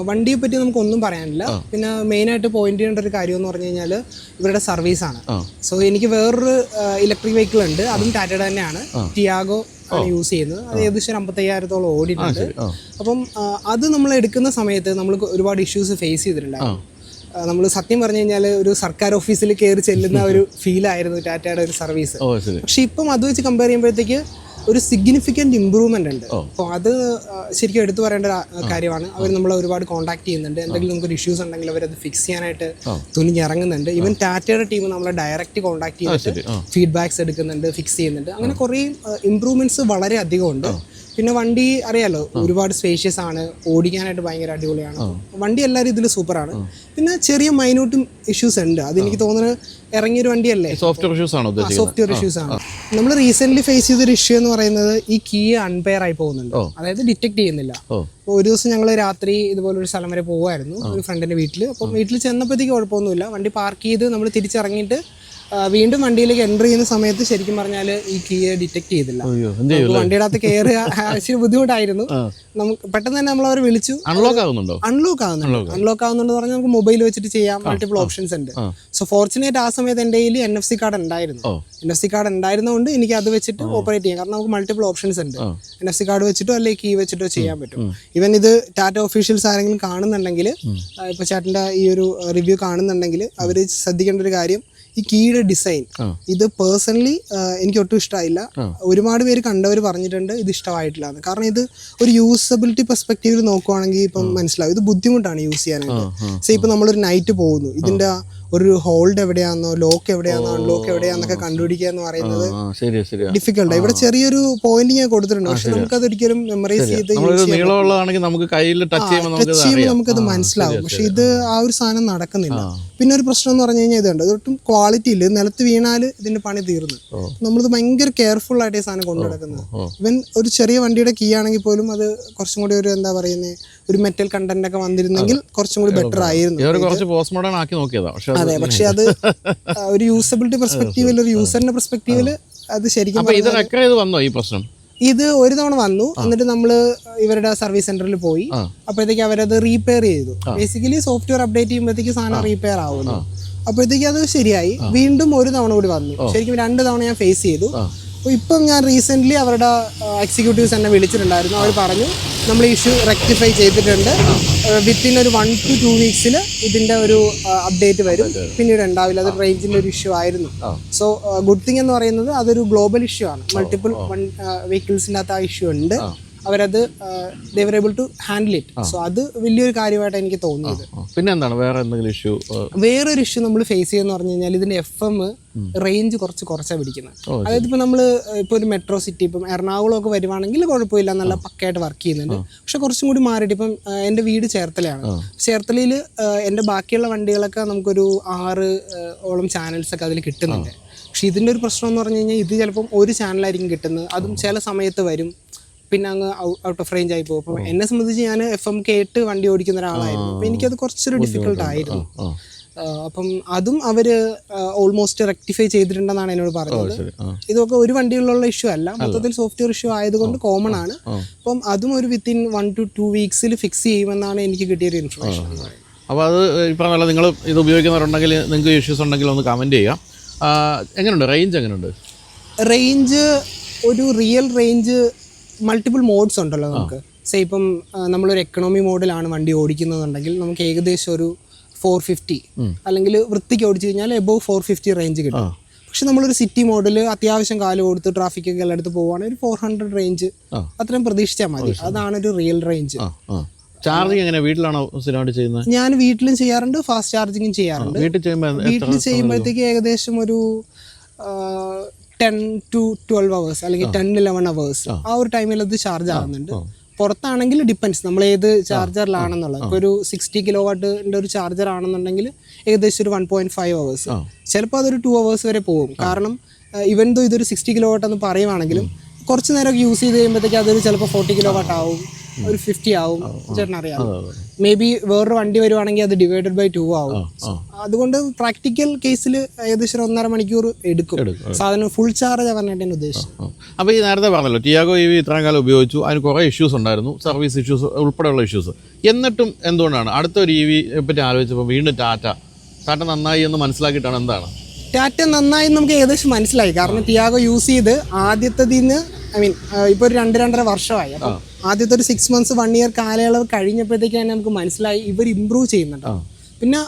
വണ്ടിയെ പറ്റി നമുക്കൊന്നും പറയാനില്ല. പിന്നെ മെയിനായിട്ട് പോയിന്റ് ചെയ്യേണ്ട ഒരു കാര്യം എന്ന് പറഞ്ഞു കഴിഞ്ഞാൽ ഇവരുടെ സർവീസ് ആണ്. സോ എനിക്ക് വേറൊരു ഇലക്ട്രിക് വെഹിക്കിൾ ഉണ്ട്. അതും ടാറ്റയുടെ തന്നെയാണ്. ടിയാഗോ ആണ് യൂസ് ചെയ്യുന്നത്. അത് ഏകദേശം അമ്പത്തയ്യായിരത്തോളം ഓടിയിട്ടുണ്ട്. അപ്പം അത് നമ്മൾ എടുക്കുന്ന സമയത്ത് നമ്മൾ ഒരുപാട് ഇഷ്യൂസ് ഫേസ് ചെയ്തിട്ടുണ്ടായിരുന്നു. നമ്മൾ സത്യം പറഞ്ഞു കഴിഞ്ഞാൽ ഒരു സർക്കാർ ഓഫീസിൽ കയറി ചെല്ലുന്ന (laughs) ഒരു ഫീലായിരുന്നു ടാറ്റയുടെ ഒരു സർവീസ് പക്ഷെ ഇപ്പം അത് വെച്ച് കമ്പയർ ചെയ്യുമ്പോഴത്തേക്ക് ഒരു സിഗ്നിഫിക്കന്റ് ഇമ്പ്രൂവ്മെന്റ് ഉണ്ട്. അപ്പോൾ അത് ശരിക്കും എടുത്തു പറയേണ്ട ഒരു കാര്യമാണ്. അവർ നമ്മളെ ഒരുപാട് കോൺടാക്ട് ചെയ്യുന്നുണ്ട്. എന്തെങ്കിലും നമുക്ക് ഇഷ്യൂസ് ഉണ്ടെങ്കിൽ അവർ അത് ഫിക്സ് ചെയ്യാനായിട്ട് തുനിഞ്ഞിറങ്ങുന്നുണ്ട് ഈവൻ ടാറ്റയുടെ ടീം നമ്മളെ ഡയറക്റ്റ് കോൺടാക്ട് ചെയ്തിട്ട് ഫീഡ്ബാക്സ് എടുക്കുന്നുണ്ട് ഫിക്സ് ചെയ്യുന്നുണ്ട്. അങ്ങനെ കുറേ ഇമ്പ്രൂവ്മെന്റ്സ് വളരെ അധികം ഉണ്ട് പിന്നെ വണ്ടി അറിയാലോ ഒരുപാട് സ്പേഷ്യസ് ആണ് ഓടിക്കാനായിട്ട് ഭയങ്കര അടിപൊളിയാണ്. വണ്ടി എല്ലാവരും ഇതിൽ സൂപ്പറാണ്. പിന്നെ ചെറിയ മൈന്യൂട്ടും ഇഷ്യൂസ് ഉണ്ട്. അത് എനിക്ക് തോന്നുന്നത് ഇറങ്ങിയൊരു വണ്ടിയല്ലേ? സോഫ്റ്റ്വെയർ ഇഷ്യൂസ് ആണ് സോഫ്റ്റ്വെയർ ഇഷ്യൂസ് ആണ്. നമ്മൾ റീസെന്റ് ഫേസ് ചെയ്തൊരു ഇഷ്യൂ എന്ന് പറയുന്നത് ഈ കീ അൺപെയർ ആയി പോകുന്നുണ്ട്. അതായത് ഡിറ്റക്ട് ചെയ്യുന്നില്ല. ഒരു ദിവസം ഞങ്ങൾ രാത്രി ഇതുപോലെ ഒരു സ്ഥലം വരെ പോകുമായിരുന്നു ഒരു ഫ്രണ്ടിന്റെ വീട്ടിൽ അപ്പം വീട്ടിൽ ചെന്നപ്പോഴത്തേക്ക് കുഴപ്പമൊന്നുമില്ല. വണ്ടി പാർക്ക് ചെയ്ത് നമ്മൾ തിരിച്ചിറങ്ങിയിട്ട് വീണ്ടും വണ്ടിയിലേക്ക് എന്റർ ചെയ്യുന്ന സമയത്ത് ശരിക്കും പറഞ്ഞാൽ ഈ കീ ഡിറ്റക്ട് ചെയ്തില്ല. വണ്ടിയുടെ അകത്ത് കയറുക ഇച്ചിരി ബുദ്ധിമുട്ടായിരുന്നു. നമുക്ക് പെട്ടെന്ന് തന്നെ നമ്മൾ അവർ വിളിച്ചു. അൺലോക്ക് ആവുന്നുണ്ടോ? അൺലോക്ക് ആവുന്നുണ്ട്. അൺലോക്ക് ആവുന്നുണ്ട്. പറഞ്ഞാൽ നമുക്ക് മൊബൈൽ വെച്ചിട്ട് ചെയ്യാം മൾട്ടിപ്പിൾ ഓപ്ഷൻസ് ഉണ്ട്. സോ ഫോർച്ചുനേറ്റ് ആ സമയത്ത് എന്റെ കയ്യിൽ എൻ എഫ് സി കാർഡ് ഉണ്ടായിരുന്നു. എൻ എഫ് സി കാർഡ് ഉണ്ടായിരുന്നതുകൊണ്ട് എനിക്ക് അത് വെച്ചിട്ട് ഓപ്പറേറ്റ് ചെയ്യാം. കാരണം നമുക്ക് മൾട്ടിപ്പിൾ ഓപ്ഷൻസ് ഉണ്ട്. എൻ എഫ് സി കാർഡ് വെച്ചിട്ടോ അല്ലെങ്കിൽ കീ വെച്ചിട്ടോ ചെയ്യാൻ പറ്റും. ഇവൻ ഇത് ടാറ്റ ഒഫീഷ്യൽസ് ആരെങ്കിലും കാണുന്നുണ്ടെങ്കിൽ ഇപ്പോൾ ചേട്ടന്റെ ഈ ഒരു റിവ്യൂ കാണുന്നുണ്ടെങ്കിൽ അവർ ശ്രദ്ധിക്കേണ്ട ഒരു കാര്യം ഈ കീയുടെ ഡിസൈൻ ഇത് പേഴ്സണലി എനിക്ക് ഒട്ടും ഇഷ്ടമായില്ല ഒരുപാട് പേര് കണ്ടവർ പറഞ്ഞിട്ടുണ്ട് ഇത് ഇഷ്ടമായിട്ടില്ല കാരണം ഇത് ഒരു യൂസബിലിറ്റി പെർസ്പെക്റ്റീവിൽ നോക്കുവാണെങ്കിൽ ഇപ്പം മനസ്സിലാവും. ഇത് ബുദ്ധിമുട്ടാണ് യൂസ് ചെയ്യാനായിട്ട്. സേ ഇപ്പം നമ്മളൊരു നൈറ്റ് പോകുന്നു. ഇതിന്റെ ഒരു ഹോൾഡ് എവിടെയാണെന്നോ ലോക്ക് എവിടെയാണെന്നോ അൺലോക്ക് എവിടെയാണെന്നൊക്കെ കണ്ടുപിടിക്കുക എന്ന് പറയുന്നത് ഡിഫിക്കൽട്ട് ഇവിടെ ചെറിയൊരു പോയിന്റ് ഞാൻ കൊടുത്തിട്ടുണ്ട്. പക്ഷെ നമുക്കത് ഒരിക്കലും മെമ്മറൈസ് ചെയ്ത് നമുക്ക് ടച്ച് ചെയ്യുമ്പോൾ നമുക്ക് നമുക്കത് മനസ്സിലാവും. പക്ഷെ ഇത് ആ ഒരു സാധനം നടക്കുന്നില്ല. പിന്നെ ഒരു പ്രശ്നം എന്ന് പറഞ്ഞു കഴിഞ്ഞാൽ ഇതുണ്ട്. ഇതൊട്ടും ക്വാളിറ്റി ഇല്ല. നിലത്ത് വീണാൽ ഇതിന്റെ പണി തീർന്നു. നമ്മളിത് ഭയങ്കര കെയർഫുൾ ആയിട്ട് ഈ സാധനം കൊണ്ടു നടക്കുന്നത് ഇവൻ ഒരു ചെറിയ വണ്ടിയുടെ കീ ആണെങ്കിൽ പോലും അത് കുറച്ചും കൂടി ഒരു എന്താ പറയുന്നത് ഒരു മെറ്റൽ കണ്ടന്റ് ഒക്കെ വന്നിരുന്നെങ്കിൽ കുറച്ചും കൂടി ബെറ്റർ ആയിരുന്നു. കുറച്ച് പോസ്റ്റ് മോഡേൺ ആക്കി നോക്കിയതാ. അതെ പക്ഷെ അത് (laughs) ഒരു യൂസബിലിറ്റി പെർസ്പെക്റ്റീവിൽ ഒരു യൂസറിന്റെ പെർസ്പെക്റ്റീവിൽ അത്. ശരിക്കും ഇത് റെക്കർ ചെയ്ത് വന്നോ ഈ പ്രശ്നം? ഇത് ഒരു തവണ വന്നു. എന്നിട്ട് നമ്മൾ ഇവരുടെ സർവീസ് സെന്ററിൽ പോയി. അപ്പോഴത്തേക്ക് അവരത് റീപെയർ ചെയ്തു. ബേസിക്കലി സോഫ്റ്റ്വെയർ അപ്ഡേറ്റ് ചെയ്യുമ്പോഴത്തേക്ക് സാധനം റീപെയർ ആവുന്നു. അപ്പോഴത്തേക്ക് അത് ശരിയായി. വീണ്ടും ഒരു തവണ കൂടി വന്നു. ശരിക്കും രണ്ട് തവണ ഞാൻ ഫേസ് ചെയ്തു. അപ്പോൾ ഇപ്പം ഞാൻ റീസെന്റ്ലി അവരുടെ എക്സിക്യൂട്ടീവ്സ് എന്നെ വിളിച്ചിട്ടുണ്ടായിരുന്നു. അവർ പറഞ്ഞു നമ്മൾ ഇഷ്യൂ റെക്ടിഫൈ ചെയ്തിട്ടുണ്ട്. വിത്തിൻ ഒരു വൺ ടു ടു വീക്സിൽ ഇതിന്റെ ഒരു അപ്ഡേറ്റ് വരും. പിന്നീട് ഉണ്ടാവില്ല. അത് റേഞ്ചിന്റെ ഒരു ഇഷ്യൂ ആയിരുന്നു. സോ ഗുഡ് തിങ് എന്ന് പറയുന്നത് അതൊരു ഗ്ലോബൽ ഇഷ്യൂ ആണ്. മൾട്ടിപ്പിൾ വൺ വെഹിക്കിൾസിന്റെ അകത്ത് ആ ഇഷ്യൂ ഉണ്ട്. അവരത് they were able to handle it so അത് വലിയൊരു കാര്യമായിട്ട് എനിക്ക് തോന്നിയത്. പിന്നെ എന്താണ് വേറെ എന്തെങ്കിലും ഇഷ്യൂ വേറൊരു ഇഷ്യൂ നമ്മൾ ഫേസ് ചെയ്യുന്ന പറഞ്ഞു കഴിഞ്ഞാൽ ഇതിന്റെ എഫ് എം റേഞ്ച് കുറച്ച് കുറച്ചാണ് പിടിക്കുന്നത്. അതായത് ഇപ്പൊ നമ്മൾ ഇപ്പൊ ഒരു മെട്രോ സിറ്റി ഇപ്പം എറണാകുളം ഒക്കെ വരുവാണെങ്കിൽ കുഴപ്പമില്ല നല്ല പക്കയായിട്ട് വർക്ക് ചെയ്യുന്നുണ്ട്. പക്ഷെ കുറച്ചും കൂടി മാറിയിട്ട് ഇപ്പം എന്റെ വീട് ചേർത്തലയാണ്. ചേർത്തലയിൽ എന്റെ ബാക്കിയുള്ള വണ്ടികളൊക്കെ നമുക്കൊരു ആറ് ഓളം ചാനൽസ് ഒക്കെ അതിൽ കിട്ടുന്നുണ്ട്. പക്ഷെ ഇതിന്റെ ഒരു പ്രശ്നം എന്ന് പറഞ്ഞു കഴിഞ്ഞാൽ ഇത് ചിലപ്പം ഒരു ചാനലായിരിക്കും കിട്ടുന്നത്. അതും ചില സമയത്ത് വരും. പിന്നെ അങ്ങ് ഔട്ട് ഓഫ് റേഞ്ച് ആയി പോകും. അപ്പം എന്നെ സംബന്ധിച്ച് ഞാൻ എഫ് എം കേട്ട് വണ്ടി ഓടിക്കുന്ന ഒരാളായിരുന്നു. അപ്പം എനിക്കത് കുറച്ചൊരു ഡിഫിക്കൽട്ട് ആയിരുന്നു. അപ്പം അതും അവർ ഓൾമോസ്റ്റ് റെക്ടിഫൈ ചെയ്തിട്ടുണ്ടെന്നാണ് എന്നോട് പറഞ്ഞത്. ഇതൊക്കെ ഒരു വണ്ടികളിലുള്ള ഇഷ്യൂ അല്ല. മൊത്തത്തിൽ സോഫ്റ്റ്വെയർ ഇഷ്യൂ ആയതുകൊണ്ട് കോമൺ ആണ്. അപ്പം അതും ഒരു വിത്തിൻ വൺ ടു ടു വീക്സിൽ ഫിക്സ് ചെയ്യുമെന്നാണ് എനിക്ക് കിട്ടിയൊരു ഇൻഫർമേഷൻ അപ്പോൾ അത് ഇപ്പോൾ നല്ല നിങ്ങൾ ഇത് ഉപയോഗിക്കുന്നവരുണ്ടെങ്കിൽ നിങ്ങൾക്ക് ഇഷ്യൂസ് ഉണ്ടെങ്കിൽ ഒന്ന് കമന്റ് ചെയ്യാം. എങ്ങനെയുണ്ട് റേഞ്ച് എങ്ങനെയുണ്ട് റേഞ്ച് ഒരു റിയൽ റേഞ്ച് മൾട്ടിപ്പിൾ മോഡ്സ് ഉണ്ടല്ലോ നമുക്ക്. സേ ഇപ്പം നമ്മളൊരു എക്കണോമി മോഡിലാണ് വണ്ടി ഓടിക്കുന്നതുണ്ടെങ്കിൽ നമുക്ക് ഏകദേശം ഒരു ഫോർ ഫിഫ്റ്റി അല്ലെങ്കിൽ വൃത്തിക്ക് ഓടിച്ചു കഴിഞ്ഞാൽ എബോവ് ഫോർ ഫിഫ്റ്റി റേഞ്ച് കിട്ടും. പക്ഷെ നമ്മളൊരു സിറ്റി മോഡിൽ അത്യാവശ്യം കാൽ കൊടുത്ത് ട്രാഫിക് ഒക്കെ എല്ലായിടത്ത് പോവുകയാണെങ്കിൽ ഒരു ഫോർ ഹൺഡ്രഡ് റേഞ്ച് അത്രയും പ്രതീക്ഷിച്ചാൽ മതി. അതാണ് ഒരു റിയൽ റേഞ്ച് ചാർജിങ് എങ്ങനെ വീട്ടിലാണോ സ്ഥിരമായിട്ട് ചെയ്യുന്നത്? ഞാൻ വീട്ടിലും ചെയ്യാറുണ്ട് ഫാസ്റ്റ് ചാർജിങ്ങും ചെയ്യാറുണ്ട്. വീട്ടിൽ വീട്ടിൽ ചെയ്യുമ്പോഴത്തേക്ക് ഏകദേശം ഒരു ടെൻ ടു ട്വൽവ് അവേഴ്സ് അല്ലെങ്കിൽ ടെൻ ഇലവൻ അവേഴ്സ് ആ. ഒരു ടൈമിൽ അത് ചാർജ് ആകുന്നുണ്ട് പുറത്താണെങ്കിൽ ഡിപ്പെൻസ് നമ്മൾ ഏത് ചാർജറിലാണെന്നുള്ളത് ഇപ്പോൾ ഒരു സിക്സ്റ്റി കിലോ വാട്ടിന്റെ ഒരു ചാർജർ ആണെന്നുണ്ടെങ്കിൽ ഏകദേശം ഒരു വൺ പോയിന്റ് ഫൈവ് അവേഴ്സ് ചിലപ്പോൾ അതൊരു ടു അവേഴ്സ് വരെ പോകും. കാരണം ഇവൻ ദോ ഇതൊരു സിക്സ്റ്റി കിലോ വാട്ട് എന്ന് പറയുവാണെങ്കിലും കുറച്ച് നേരമൊക്കെ യൂസ് ചെയ്ത് കഴിയുമ്പോഴത്തേക്ക് അതൊരു ചിലപ്പോൾ ഫോർട്ടി കിലോ വാട്ട് ആവും. ഒരു ഫിഫ്റ്റി ആവും. ചേട്ടൻ അറിയാം. മേ ബി വേറൊരു വണ്ടി വരുവാണെങ്കിൽ അത് ഡിവൈഡഡ് ബൈ ടു ആവും. അതുകൊണ്ട് പ്രാക്ടിക്കൽ കേസിൽ ഏകദേശം ഒന്നര മണിക്കൂർ എടുക്കും. സാധനം ഫുൾ ചാർജ് പറഞ്ഞിട്ട് ഞാൻ ഉദ്ദേശിച്ചത് അപ്പോൾ ഈ നേരത്തെ പറഞ്ഞല്ലോ ടിയാഗോ ഇ വി ഇത്രയും കാലം ഉപയോഗിച്ചു. അതിന് കുറേ ഇഷ്യൂസ് ഉണ്ടായിരുന്നു. സർവീസ് ഇഷ്യൂസ് ഉൾപ്പെടെയുള്ള ഇഷ്യൂസ് എന്നിട്ടും എന്തുകൊണ്ടാണ്? അടുത്തൊരു ഇ വി പറ്റി ആലോചിച്ചപ്പോൾ വീണ്ടും ടാറ്റ ടാറ്റ നന്നായി എന്ന് മനസ്സിലാക്കിയിട്ടാണ് എന്താണ്? ടാറ്റ നന്നായി നമുക്ക് ഏകദേശം മനസ്സിലായി. കാരണം ടിയാഗോ യൂസ് ചെയ്ത് ആദ്യത്തെ ഐ മീൻ ഇപ്പോൾ ഒരു രണ്ട് രണ്ടര വർഷമായി. അപ്പം ആദ്യത്തെ ഒരു സിക്സ് മന്ത്സ് വൺ ഇയർ കാലയളവ് കഴിഞ്ഞപ്പോഴത്തേക്ക് തന്നെ നമുക്ക് മനസ്സിലായി ഇവർ ഇമ്പ്രൂവ് ചെയ്യുന്നുണ്ടോ. പിന്നെ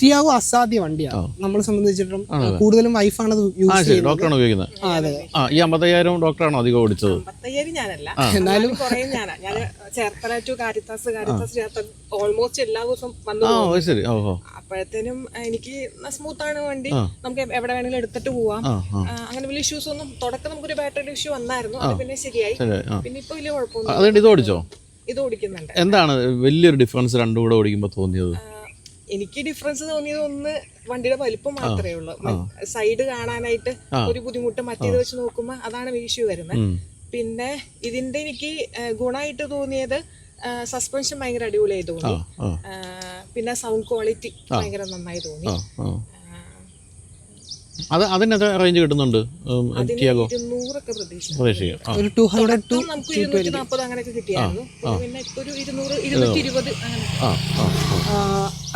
ടിയാഗോ അസാധ്യ വണ്ടിയാണ്. നമ്മളെ സംബന്ധിച്ചിട്ടും കൂടുതലും വൈഫാണ് അത് യൂസ് ചെയ്യുന്നത്. ഡോക്ടറാണ് ഉപയോഗിക്കുന്നത്. ആ, അതെ ആ ഈ അമ്പത്തയ്യായിരം ഡോക്ടറാണോ അധികം ഓടിച്ചത്? അമ്പത്തയ്യായിരം ഞാനല്ല. എന്നാലും കുറേ ഞാനാ. ഞാൻ Cherthala to Caritas Caritas Cherthala almost എല്ലാ ദിവസവും വന്നു. ശരി. ഓഹോ അപ്പോഴത്തേനും എനിക്ക് സ്മൂത്ത് ആണ് വണ്ടി. നമുക്ക് എവിടെ വേണമെങ്കിലും എടുത്തിട്ട് പോവാം. അങ്ങനെ വലിയ ഇഷ്യൂസ് ഒന്നും തുടക്കം നമുക്കൊരു ബാറ്ററി ഇഷ്യൂ വന്നായിരുന്നു. അത് പിന്നെ ശരിയായി. പിന്നെ ഇപ്പൊ വലിയ കുഴപ്പമൊന്നും അതുകൊണ്ട് ഇത് ഓടിച്ചോ? ഇത് ഓടിക്കുന്നുണ്ട്. എന്താണ്? വലിയൊരു ഡിഫറൻസ് രണ്ടും കൂടെ ഓടിക്കുമ്പോൾ തോന്നിയത്? എനിക്ക് ഡിഫറൻസ് തോന്നിയത് ഒന്ന് വണ്ടിയുടെ വലിപ്പം മാത്രമേ ഉള്ളൂ. സൈഡ് കാണാനായിട്ട് ഒരു ബുദ്ധിമുട്ട് മറ്റേത് വെച്ച് നോക്കുമ്പോൾ അതാണ് ഇഷ്യൂ വരുന്നത്. പിന്നെ ഇതിന്റെ എനിക്ക് ഗുണമായിട്ട് തോന്നിയത് സസ്പെൻഷൻ ഭയങ്കര അടിപൊളിയായി തോന്നി. പിന്നെ സൗണ്ട് ക്വാളിറ്റി ഭയങ്കര നന്നായി തോന്നി. അത് റേഞ്ച് കിട്ടുന്നുണ്ട്? ടിയാഗോ? ഒരു ടു ഹൺഡ്രഡ് ടു അങ്ങനെയൊക്കെ കിട്ടിയായിരുന്നു. പിന്നെ ഒരു ഇരുന്നൂറ് ഇരുന്നൂറ്റി ഇരുപത്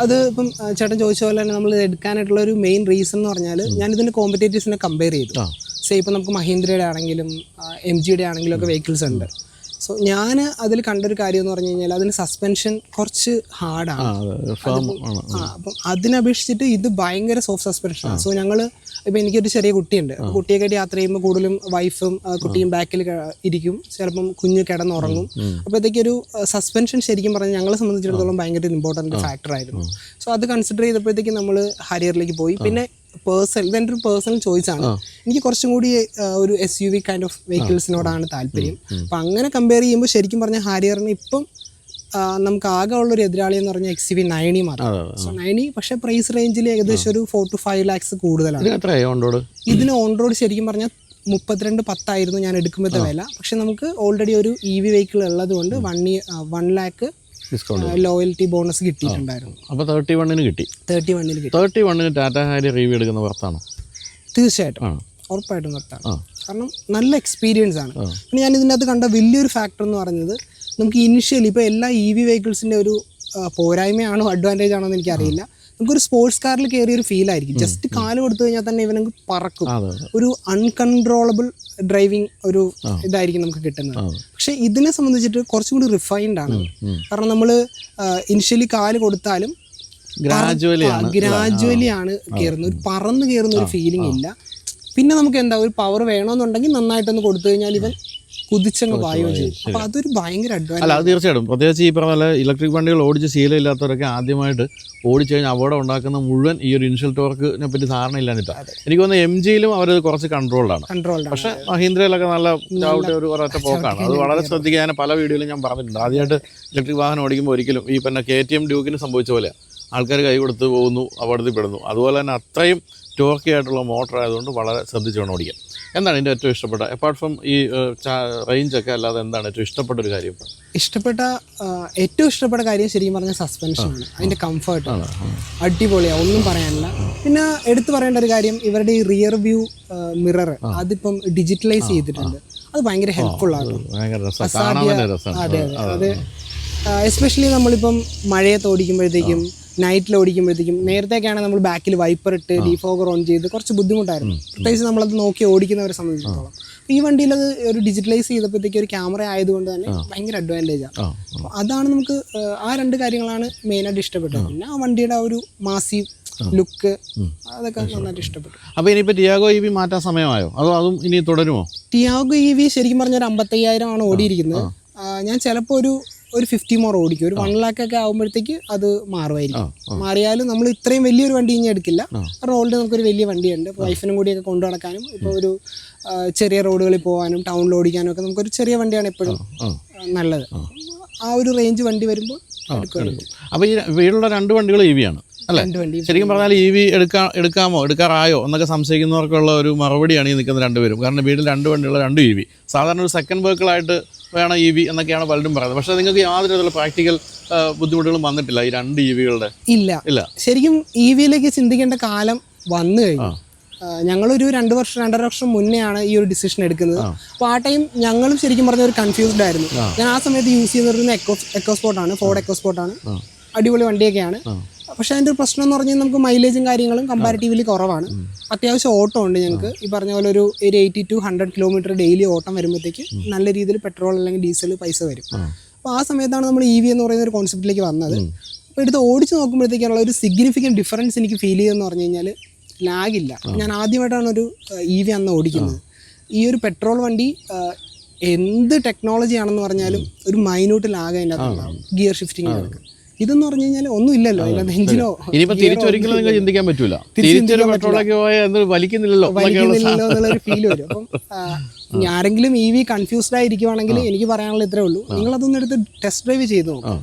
അത് ഇപ്പം ചേട്ടൻ ചോദിച്ച പോലെ തന്നെ നമ്മൾ എടുക്കാനായിട്ടുള്ള ഒരു മെയിൻ റീസൺ എന്ന് പറഞ്ഞാൽ ഞാൻ ഇതിന്റെ കോമ്പറ്റേറ്റീവ്സിനെ കമ്പയർ ചെയ്തു. സേ ഇപ്പം നമുക്ക് മഹീന്ദ്രയുടെ ആണെങ്കിലും എം ജിയുടെ ആണെങ്കിലും ഒക്കെ വെഹിക്കിൾസ് ഉണ്ട്. സോ ഞാൻ അതിൽ കണ്ടൊരു കാര്യം എന്ന് പറഞ്ഞു കഴിഞ്ഞാൽ അതിന് സസ്പെൻഷൻ കുറച്ച് ഹാർഡാണ് അപ്പം അതിനപേക്ഷിച്ചിട്ട് ഇത് ഭയങ്കര സോഫ്റ്റ് സസ്പെൻഷനാണ് സോ ഞങ്ങൾ ഇപ്പം എനിക്കൊരു ചെറിയ കുട്ടിയുണ്ട്. കുട്ടിയൊക്കെ യാത്ര ചെയ്യുമ്പോൾ കൂടുതലും വൈഫും കുട്ടിയും ബാക്കിൽ ഇരിക്കും. ചിലപ്പം കുഞ്ഞ് കിടന്നുറങ്ങും. അപ്പോഴത്തേക്കൊരു സസ്പെൻഷൻ ശരിക്കും പറഞ്ഞാൽ ഞങ്ങളെ സംബന്ധിച്ചിടത്തോളം ഭയങ്കര ഇമ്പോർട്ടന്റ് ഫാക്ടർ ആയിരുന്നു. സോ അത് കൺസിഡർ ചെയ്തപ്പോഴത്തേക്കും നമ്മൾ ഹരിയറിലേക്ക് പോയി. പിന്നെ പേഴ്സണൽ ഇതെന്റെ ഒരു പേഴ്സണൽ ചോയ്സ് ആണ് എനിക്ക് കുറച്ചും കൂടി ഒരു S U V kind of വെഹിക്കിൾസിനോടാണ് താല്പര്യം. അപ്പം അങ്ങനെ കമ്പയർ ചെയ്യുമ്പോൾ ശരിക്കും പറഞ്ഞാൽ ഹാരിയറിന് ഇപ്പം നമുക്ക് ആകെ ഉള്ള ഒരു എതിരാളി എന്ന് പറഞ്ഞാൽ എക്സ് വി നയനി മാത്രം. സോ നയനി പക്ഷേ പ്രൈസ് റേഞ്ചിൽ ഏകദേശം ഒരു ഫോർ ടു ഫൈവ് ലാക്സ് കൂടുതലാണ്. ഇതിന് ഓൺ റോഡ് ശരിക്കും പറഞ്ഞാൽ മുപ്പത്തിരണ്ട് പത്തായിരുന്നു ഞാൻ എടുക്കുമ്പോഴത്തെ വില. പക്ഷെ നമുക്ക് ഓൾറെഡി ഒരു ഇ വി വെഹിക്കിൾ ഉള്ളത് കൊണ്ട് one one lakh loyalty bonus കിട്ടിയിട്ടുണ്ടായിരുന്നു. അപ്പോൾ തേർട്ടി വണ്ണിന് കിട്ടി. തേർട്ടി കിട്ടി. തേർട്ടി വണ്ണിന് ടാറ്റ ഹാരി റിവ്യൂ എടുക്കുന്ന പുറത്താണോ? തീർച്ചയായിട്ടും. ഉറപ്പായിട്ടും വർത്താണ് കാരണം നല്ല എക്സ്പീരിയൻസ് ആണ്. പിന്നെ ഞാൻ ഇതിനകത്ത് കണ്ട വലിയൊരു ഫാക്ടർ എന്ന് പറഞ്ഞത് നമുക്ക് ഇനിഷ്യലി ഇപ്പോൾ എല്ലാ ഇ വി വെഹിക്കിൾസിന്റെ ഒരു പോരായ്മയാണോ അഡ്വാന്റേജ് ആണോ എന്ന് എനിക്കറിയില്ല. നമുക്കൊരു സ്പോർട്സ് കാറിൽ കയറിയ ഒരു ഫീൽ ആയിരിക്കും. ജസ്റ്റ് കാൽ കൊടുത്തു കഴിഞ്ഞാൽ തന്നെ ഇവനങ്ങ് പറക്കും. ഒരു അൺകൺട്രോളബിൾ ഡ്രൈവിംഗ് ഒരു ഇതായിരിക്കും നമുക്ക് കിട്ടുന്നത്. പക്ഷെ ഇതിനെ സംബന്ധിച്ചിട്ട് കുറച്ചും കൂടി റിഫൈൻഡ് ആണ്. കാരണം നമ്മൾ ഇനിഷ്യലി കാൽ കൊടുത്താലും ഗ്രാജുവലി ഗ്രാജുവലി ആണ്. കയറുന്നത് ഒരു പറന്ന് കയറുന്ന ഒരു ഫീലിംഗ് ഇല്ല. പിന്നെ നമുക്ക് എന്താ ഒരു പവർ വേണമെന്നുണ്ടെങ്കിൽ നന്നായിട്ടൊന്ന് കൊടുത്തു കഴിഞ്ഞാൽ ഇവൻ കുതിച്ചങ്ങ് വായു ചെയ്യും അപ്പൊ അതൊരു ഭയങ്കര അഡ്വാൻസ് അല്ല അത് തീർച്ചയായിട്ടും. പ്രത്യേകിച്ച് ഈ പറഞ്ഞ പോലെ ഇലക്ട്രിക് വണ്ടികൾ ഓടിച്ച് ശീലമില്ലാത്തവരൊക്കെ ആദ്യമായിട്ട് ഓടിച്ചു കഴിഞ്ഞാൽ അവിടെ ഉണ്ടാക്കുന്ന മുഴുവൻ ഈ ഒരു ഇൻഷ്യൽ ടോർക്കിനെ പറ്റി ധാരണ ഇല്ലാഞ്ഞിട്ടാണ് എനിക്ക് തോന്നുന്നു എം ജിയിലും അവർ കുറച്ച് കൺട്രോൾഡാണ് പക്ഷെ മഹീന്ദ്രയിലൊക്കെ നല്ല ഒരു ഒരൊറ്റ പോക്കാണ്. അത് വളരെ ശ്രദ്ധിക്കുക. ഞാൻ പല വീഡിയോയിലും ഞാൻ പറഞ്ഞിട്ടുണ്ട്. ആദ്യമായിട്ട് ഇലക്ട്രിക് വാഹനം ഓടിക്കുമ്പോൾ ഒരിക്കലും ഈ പിന്നെ കെ ടി എം ഡ്യൂക്കിന് സംഭവിച്ച പോലെ ആൾക്കാർ കൈ കൊടുത്ത് പോകുന്നു അപകടത്തിൽപ്പെടുന്നു അതുപോലെ തന്നെ അത്രയും ടോർക്കി ആയിട്ടുള്ള മോട്ടർ ആയതുകൊണ്ട് വളരെ ശ്രദ്ധിച്ചു വേണം ഓടിക്കാൻ. എന്താണ് എന്റെ ഏറ്റവും ഇഷ്ടപ്പെട്ട? അപ്പാർട്ട് ഫ്രം ഈ റേഞ്ചൊക്കെ അല്ലാതെ എന്താണ് ഏറ്റവും ഇഷ്ടപ്പെട്ട ഒരു കാര്യം? ഇഷ്ടപ്പെട്ട ഏറ്റവും ഇഷ്ടപ്പെട്ട കാര്യം ശരിക്കും പറഞ്ഞാൽ സസ്പെൻഷനാണ് അതിന്റെ അതിന്റെ കംഫർട്ട് അടിപൊളിയാണ് ഒന്നും പറയാനില്ല. പിന്നെ എടുത്തു പറയേണ്ട ഒരു കാര്യം ഇവരുടെ ഈ റിയർ വ്യൂ മിറർ അതിപ്പം ഡിജിറ്റലൈസ് ചെയ്തിട്ടുണ്ട്. അത് ഭയങ്കര ഹെൽപ്ഫുൾ ആണ്. അതെ അത്. എസ്പെഷ്യലി നമ്മളിപ്പം മഴയത്ത് ഓടിക്കുമ്പോഴത്തേക്കും നൈറ്റിൽ ഓടിക്കുമ്പോഴത്തേക്കും നേരത്തേക്കാണ് നമ്മൾ ബാക്കിൽ വൈപ്പർ ഇട്ട് ഡീഫോഗർ ഓൺ ചെയ്ത് കുറച്ച് ബുദ്ധിമുട്ടായിരുന്നു. പ്രത്യേകിച്ച് നമ്മളത് നോക്കി ഓടിക്കുന്നവരെ സംബന്ധിച്ചിടത്തോളം. ഈ വണ്ടിയിൽ അത് ഒരു ഡിജിറ്റലൈസ് ചെയ്തപ്പോഴത്തേക്ക് ഒരു ക്യാമറ ആയതുകൊണ്ട് തന്നെ ഭയങ്കര അഡ്വാന്റേജാണ് ആണ്. അപ്പോൾ അതാണ് നമുക്ക് ആ രണ്ട് കാര്യങ്ങളാണ് മെയിനായിട്ട് ഇഷ്ടപ്പെട്ടത്. പിന്നെ ആ വണ്ടിയുടെ ആ ഒരു മാസീവ് ലുക്ക് അതൊക്കെ നന്നായിട്ട് ഇഷ്ടപ്പെട്ടു. അപ്പോൾ ഇനിയിപ്പോൾ ടിയാഗോ ഇ വി മാറ്റാൻ സമയമായോ? അതോ അതും ഇനി തുടരുമോ? ടിയാഗോ ഇ വി ശരിക്കും പറഞ്ഞ ഒരു അമ്പത്തയ്യായിരം ആണ് ഓടിയിരിക്കുന്നത്. ഞാൻ ചിലപ്പോൾ ഒരു ഒരു ഫിഫ്റ്റി മോർ ഓടിക്കും. ഒരു വൺ ലാക്ക് ഒക്കെ ആകുമ്പോഴത്തേക്ക് അത് മാറുമായിരിക്കും. മാറിയാലും നമ്മൾ ഇത്രയും വലിയൊരു വണ്ടി ഇനി എടുക്കില്ല. കാരണം ഓൾറെഡി നമുക്കൊരു വലിയ വണ്ടിയുണ്ട്. വൈഫിനും കൂടിയൊക്കെ കൊണ്ടു നടക്കാനും ഇപ്പോൾ ഒരു ചെറിയ റോഡുകളിൽ പോകാനും ടൗണിൽ ഓടിക്കാനും ഒക്കെ നമുക്കൊരു ചെറിയ വണ്ടിയാണ് എപ്പോഴും നല്ലത്. ആ. ഒരു റേഞ്ച് വണ്ടി വരുമ്പോൾ അപ്പൊ അപ്പോൾ ഈ വീടുള്ള രണ്ട് വണ്ടികൾ ഇ വി ആണ് അല്ലേ? ശരിക്കും പറഞ്ഞാൽ ഇ വി എടുക്കാ എടുക്കാമോ? എടുക്കാറായോ? എന്നൊക്കെ സംശയിക്കുന്നവർക്കുള്ള ഒരു മറുപടിയാണ് ഈ നിൽക്കുന്ന രണ്ടുപേരും. കാരണം വീട്ടിൽ രണ്ട് വണ്ടിയുള്ള രണ്ട് ഇ വി സാധാരണ ഒരു സെക്കൻഡ് വർക്കുകളായിട്ട് വേണം ഇ വി എന്നൊക്കെയാണ് പലരും പറയുന്നത്. പക്ഷേ നിങ്ങൾക്ക് യാതൊരു തരത്തിലുള്ള പ്രാക്ടിക്കൽ ബുദ്ധിമുട്ടുകളും വന്നിട്ടില്ല ഈ രണ്ട് ഇ വികളുടെ ഇല്ല. ഇല്ല. ശരിക്കും ഇ വിയിലേക്ക് ചിന്തിക്കേണ്ട കാലം വന്നു കഴിഞ്ഞു. ഞങ്ങളൊരു രണ്ട് വർഷം രണ്ടര വർഷം മുന്നെയാണ് ഈ ഒരു ഡിസിഷൻ എടുക്കുന്നത്. അപ്പോൾ ആ ടൈം ഞങ്ങളും ശരിക്കും പറഞ്ഞ ഒരു കൺഫ്യൂസ്ഡ് ആയിരുന്നു. ഞാൻ ആ സമയത്ത് യൂസ് ചെയ്തിരുന്ന എക്കോ എക്കോസ്പോർട്ടാണ് ഫോർഡ് എക്കോസ്പോർട്ടാണ് അടിപൊളി വണ്ടിയൊക്കെയാണ്. പക്ഷേ അതിന്റെ ഒരു പ്രശ്നം എന്ന് പറഞ്ഞാൽ നമുക്ക് മൈലേജും കാര്യങ്ങളും കമ്പാരിറ്റീവ്ലി കുറവാണ്. അത്യാവശ്യം ഓട്ടം ഉണ്ട് ഞങ്ങൾക്ക്. ഈ പറഞ്ഞ പോലെ ഒരു ഒരു eighty to hundred kilometre daily ഓട്ടം വരുമ്പോഴത്തേക്ക് നല്ല രീതിയിൽ പെട്രോൾ അല്ലെങ്കിൽ ഡീസൽ പൈസ വരും. അപ്പോൾ ആ സമയത്താണ് നമ്മൾ ഇ വി എന്ന് പറയുന്ന ഒരു കോൺസെപ്റ്റിലേക്ക് വന്നത്. അപ്പോൾ എടുത്ത് ഓടിച്ച് നോക്കുമ്പോഴത്തേക്കുള്ള ഒരു സിഗ്നിഫിക്കന്റ് ഡിഫറൻസ് എനിക്ക് ഫീൽ ചെയ്തെന്ന് പറഞ്ഞു കഴിഞ്ഞാൽ ലാഗില്ല. ഞാൻ ആദ്യമായിട്ടാണ് ഒരു ഇ വി അന്ന് ഓടിക്കുന്നത്. ഈ ഒരു പെട്രോൾ വണ്ടി എന്ത് ടെക്നോളജി ആണെന്ന് പറഞ്ഞാലും ഒരു മൈന്യൂട്ട് ലാഗ് അതിന്റെ അകത്തുണ്ടാവും ഗിയർ ഷിഫ്റ്റിങ്ങിനൊക്കെ ഇതെന്ന് പറഞ്ഞു കഴിഞ്ഞാൽ ഒന്നും ഇല്ലല്ലോ. അതിനകത്ത് എഞ്ചിനോ ഇനിയിപ്പോ തിരിച്ചൊരിക്കലും നിങ്ങൾ ചിന്തിക്കാൻ പറ്റൂല. തിരിച്ചൊരു പെട്രോളൊക്കെ പോയാൽ എന്ത് വലിക്കുന്നില്ലല്ലോ വലിക്കുന്നില്ലല്ലോ എന്നുള്ളൊരു ഫീൽ വരും. അപ്പം ആരെങ്കിലും ഇ വി കൺഫ്യൂസ്ഡ് ആയിരിക്കുവാണെങ്കിൽ എനിക്ക് പറയാനുള്ള ഇത്രേ ഉള്ളൂ. നിങ്ങൾ അതൊന്നും എടുത്ത് ടെസ്റ്റ് ഡ്രൈവ് ചെയ്ത് നോക്കും.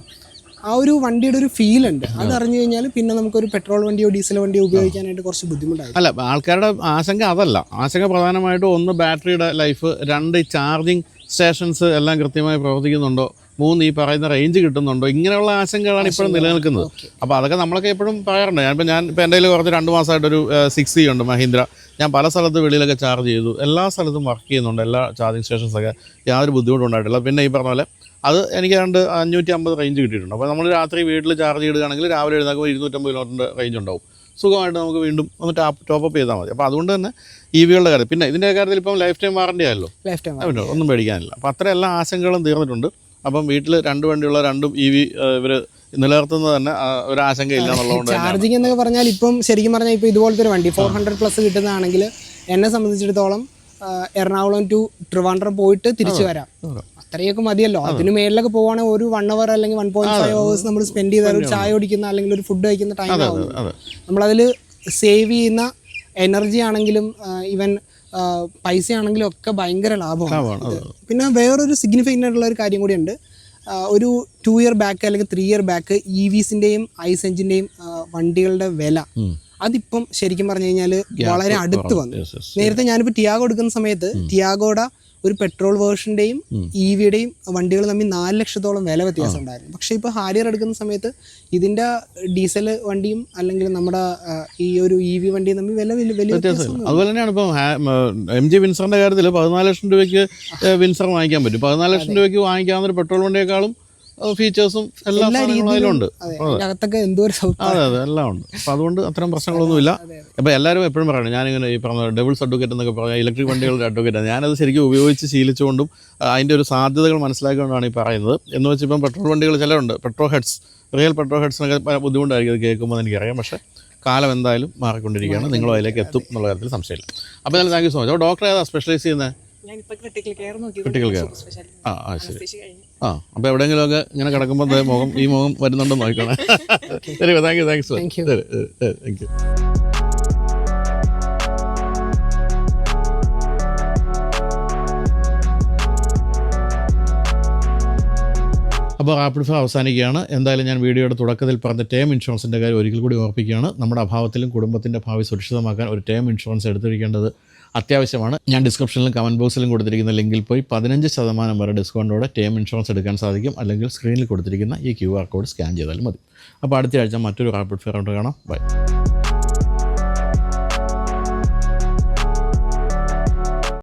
ആ. ഒരു വണ്ടിയുടെ ഒരു ഫീൽ ഉണ്ട്. അത് അറിഞ്ഞു കഴിഞ്ഞാൽ പിന്നെ നമുക്കൊരു പെട്രോൾ വണ്ടിയോ ഡീസൽ വണ്ടിയോ ഉപയോഗിക്കാനായിട്ട് കുറച്ച് ബുദ്ധിമുട്ടായി അല്ല ആൾക്കാരുടെ ആശങ്ക അതല്ല. ആശങ്ക പ്രധാനമായിട്ടും ഒന്ന് ബാറ്ററിയുടെ ലൈഫ് രണ്ട് ചാർജിങ് സ്റ്റേഷൻസ് എല്ലാം കൃത്യമായി പ്രവർത്തിക്കുന്നുണ്ടോ? മൂന്ന് ഈ പറയുന്ന റേഞ്ച് കിട്ടുന്നുണ്ടോ? ഇങ്ങനെയുള്ള ആശങ്കകളാണ് ഇപ്പോഴും നിലനിൽക്കുന്നത്. അപ്പോൾ അതൊക്കെ നമ്മളൊക്കെ എപ്പോഴും പറയാറുണ്ട്. ഞാനിപ്പോൾ ഞാൻ ഇപ്പോൾ എന്റെ കയ്യിൽ കുറച്ച് രണ്ട് മാസമായിട്ടൊരു സിക്സ് സി ഉണ്ട് മഹീന്ദ്ര. ഞാൻ പല സ്ഥലത്ത് വെളിയിലൊക്കെ ചാർജ് ചെയ്തു. എല്ലാ സ്ഥലത്തും വർക്ക് ചെയ്യുന്നുണ്ട്. എല്ലാ ചാർജിങ് സ്റ്റേഷൻസൊക്കെ യാതൊരു ബുദ്ധിമുട്ടും ഉണ്ടായിട്ടില്ല. പിന്നെ ഈ പറഞ്ഞ പോലെ അത് എനിക്ക് രണ്ട് അഞ്ഞൂറ്റി അമ്പത് റേഞ്ച് കിട്ടിയിട്ടുണ്ട്. അപ്പോൾ നമ്മൾ രാത്രി വീട്ടിൽ ചാർജ് ചെയ്യുകയാണെങ്കിൽ രാവിലെ എഴുന്നേക്കുമ്പോൾ ഇരുന്നൂറ്റമ്പത് കിലോമീറ്ററിന്റെ റേഞ്ച് ഉണ്ടാവും. സുഖമായിട്ട് നമുക്ക് വീണ്ടും ഒന്ന് ടാപ്പ് ടോപ്പ് ചെയ്താൽ മതി. അപ്പോൾ അതുകൊണ്ട് തന്നെ ഇ വികളുടെ കാര്യം പിന്നെ ഇതിന്റെ കാര്യത്തിൽ ഇപ്പം ലൈഫ് ടൈം വാറണ്ടി ആയല്ലോ ലൈഫ് ടൈം ഒന്നും പേടിക്കാനില്ല. അപ്പോൾ അത്ര എല്ലാ ആശങ്കകളും തീർന്നിട്ടുണ്ട്. അപ്പം വീട്ടിൽ രണ്ട് വണ്ടിയുള്ള രണ്ടും ഇ വി ഇവർ നിലനിർത്തുന്നത് തന്നെ ഒരു ആശങ്കയില്ല എന്നുള്ളതുകൊണ്ട് ചാർജിങ് എന്നൊക്കെ പറഞ്ഞാൽ ഇപ്പം ശരിക്കും പറഞ്ഞാൽ ഇപ്പോൾ ഇതുപോലത്തെ ഒരു വണ്ടി ഫോർ ഹൺഡ്രഡ് പ്ലസ് കിട്ടുന്നതാണെങ്കിൽ എന്നെ സംബന്ധിച്ചിടത്തോളം എറണാകുളം ടു ട്രിവാൻഡ്രം പോയിട്ട് തിരിച്ചു വരാം. അത്രയൊക്കെ മതിയല്ലോ. അതിന് മേളിലൊക്കെ പോവാണെങ്കിൽ ഒരു വൺ അവർ അല്ലെങ്കിൽ വൺ പോയിന്റ് ഫൈവ് അവേഴ്സ് നമ്മൾ സ്പെൻഡ് ചെയ്താൽ ഒരു ചായ കുടിക്കുന്ന അല്ലെങ്കിൽ ഒരു ഫുഡ് കഴിക്കുന്ന ടൈം ആവും നമ്മളതിൽ സേവ് ചെയ്യുന്ന എനർജി ആണെങ്കിലും ഈവൻ പൈസ ആണെങ്കിലും ഒക്കെ ഭയങ്കര ലാഭമാണ്. പിന്നെ വേറൊരു സിഗ്നിഫിക്കന്റ് ആയിട്ടുള്ള ഒരു കാര്യം കൂടിയുണ്ട്. ഒരു ടു ഇയർ ബാക്ക് അല്ലെങ്കിൽ ത്രീ ഇയർ ബാക്ക് ഇ വിസിന്റെയും ഐസ് എഞ്ചിന്റെയും വണ്ടികളുടെ വില അതിപ്പം ശരിക്കും പറഞ്ഞു കഴിഞ്ഞാൽ വളരെ അടുത്ത് വന്നു. നേരത്തെ ഞാനിപ്പോൾ ടിയാഗോ എടുക്കുന്ന സമയത്ത് ടിയാഗോയുടെ ഒരു പെട്രോൾ വേർഷന്റെയും ഇ വിയുടെയും വണ്ടികൾ തമ്മിൽ നാല് ലക്ഷത്തോളം വില വ്യത്യാസം ഉണ്ടായിരുന്നു. പക്ഷേ ഇപ്പോൾ ഹാരിയർ എടുക്കുന്ന സമയത്ത് ഇതിന്റെ ഡീസൽ വണ്ടിയും അല്ലെങ്കിൽ നമ്മുടെ ഈ ഒരു ഇ വി വണ്ടിയും തമ്മിൽ വില വലിയ വലിയ വ്യത്യാസം അതുപോലെ തന്നെയാണ് ഇപ്പം എം ജി വിൻസറിന്റെ കാര്യത്തിൽ പതിനാല് ലക്ഷം രൂപയ്ക്ക് വിൻസർ വാങ്ങിക്കാൻ പറ്റും. പതിനാല് ലക്ഷം രൂപയ്ക്ക് വാങ്ങിക്കാവുന്ന ഒരു പെട്രോൾ വണ്ടിയേക്കാളും ഫീച്ചേഴ്സും എല്ലാ സാധനങ്ങളും അതിലുണ്ട്. അതെ അതിന്റെ അകത്തൊക്കെ എന്തോ അതെ അതെ എല്ലാം ഉണ്ട്. അപ്പോൾ അതുകൊണ്ട് അത്തരം പ്രശ്നങ്ങളൊന്നുമില്ല. അപ്പോൾ എല്ലാവരും എപ്പോഴും പറയണം ഞാനിങ്ങനെ ഈ പറഞ്ഞ ഡബിൾസ് അഡ്വക്കേറ്റ് എന്നൊക്കെ പറഞ്ഞ ഇലക്ട്രിക് വണ്ടികളുടെ അഡ്വക്കേറ്റ് ഞാനത് ശരിക്കും ഉപയോഗിച്ച് ശീലിച്ചുകൊണ്ടും അതിന്റെ അതിന്റെ ഒരു സാധ്യതകൾ മനസ്സിലാക്കിക്കൊണ്ടാണ് ഈ പറയുന്നത്. എന്ന് വെച്ച് ഇപ്പം പെട്രോൾ വണ്ടികൾ ചിലരുണ്ട്. പെട്രോ ഹെഡ്സ് റിയൽ പെട്രോൾ ഹെഡ്സിനൊക്കെ പല ബുദ്ധിമുട്ടായിരിക്കും അത് കേൾക്കുമ്പോൾ എനിക്കറിയാം. പക്ഷേ കാലം എന്തായാലും മാറിക്കൊണ്ടിരിക്കുകയാണ്. നിങ്ങളും അതിലേക്ക് എത്തും എന്നുള്ള കാര്യത്തിൽ സംശയമില്ല. അപ്പോൾ എന്തായാലും താങ്ക് യു സോ മച്ച് അപ്പോൾ ഡോക്ടർ ഏതാ സ്പെഷ്യലൈസ് ചെയ്യുന്നത് ക്രിട്ടിക്കൽ കെയർ ആ ആ ശരി. ആ അപ്പോൾ എവിടെയെങ്കിലുമൊക്കെ ഇങ്ങനെ കിടക്കുമ്പോൾ മുഖം ഈ മുഖം വരുന്നുണ്ടോ നോക്കണം ശരി താങ്ക് യു താങ്ക്സ്. ശരി താങ്ക് യു അപ്പോൾ റാപ്പിഡ് ഫയർ അവസാനിക്കുകയാണ്. എന്തായാലും ഞാൻ വീഡിയോയുടെ തുടക്കത്തിൽ പറഞ്ഞ ടേം ഇൻഷുറൻസിന്റെ കാര്യം ഒരിക്കൽ കൂടി ഓർപ്പിക്കുകയാണ്. നമ്മുടെ അഭാവത്തിലും കുടുംബത്തിന്റെ ഭാവി സുരക്ഷിതമാക്കാൻ ഒരു ടേം ഇൻഷുറൻസ് എടുത്തിരിക്കേണ്ടത് അത്യാവശ്യമാണ്. ഞാൻ ഡിസ്ക്രിപ്ഷനിലും കമന്റ് ബോക്സിലും കൊടുത്തിരിക്കുന്ന ലിങ്കിൽ പോയി പതിനഞ്ച് ശതമാനം വരെ ഡിസ്കൗണ്ടോടെ ടേം ഇൻഷുറൻസ് എടുക്കാൻ സാധിക്കും. അല്ലെങ്കിൽ സ്ക്രീനിൽ കൊടുത്തിരിക്കുന്ന ഈ ക്യു ആർ കോഡ് സ്കാൻ ചെയ്താലും മതി. അപ്പോൾ അടുത്ത ആഴ്ച മറ്റൊരു കാർപ്പറ്റ് ഫെയർ കാണാം. ബൈ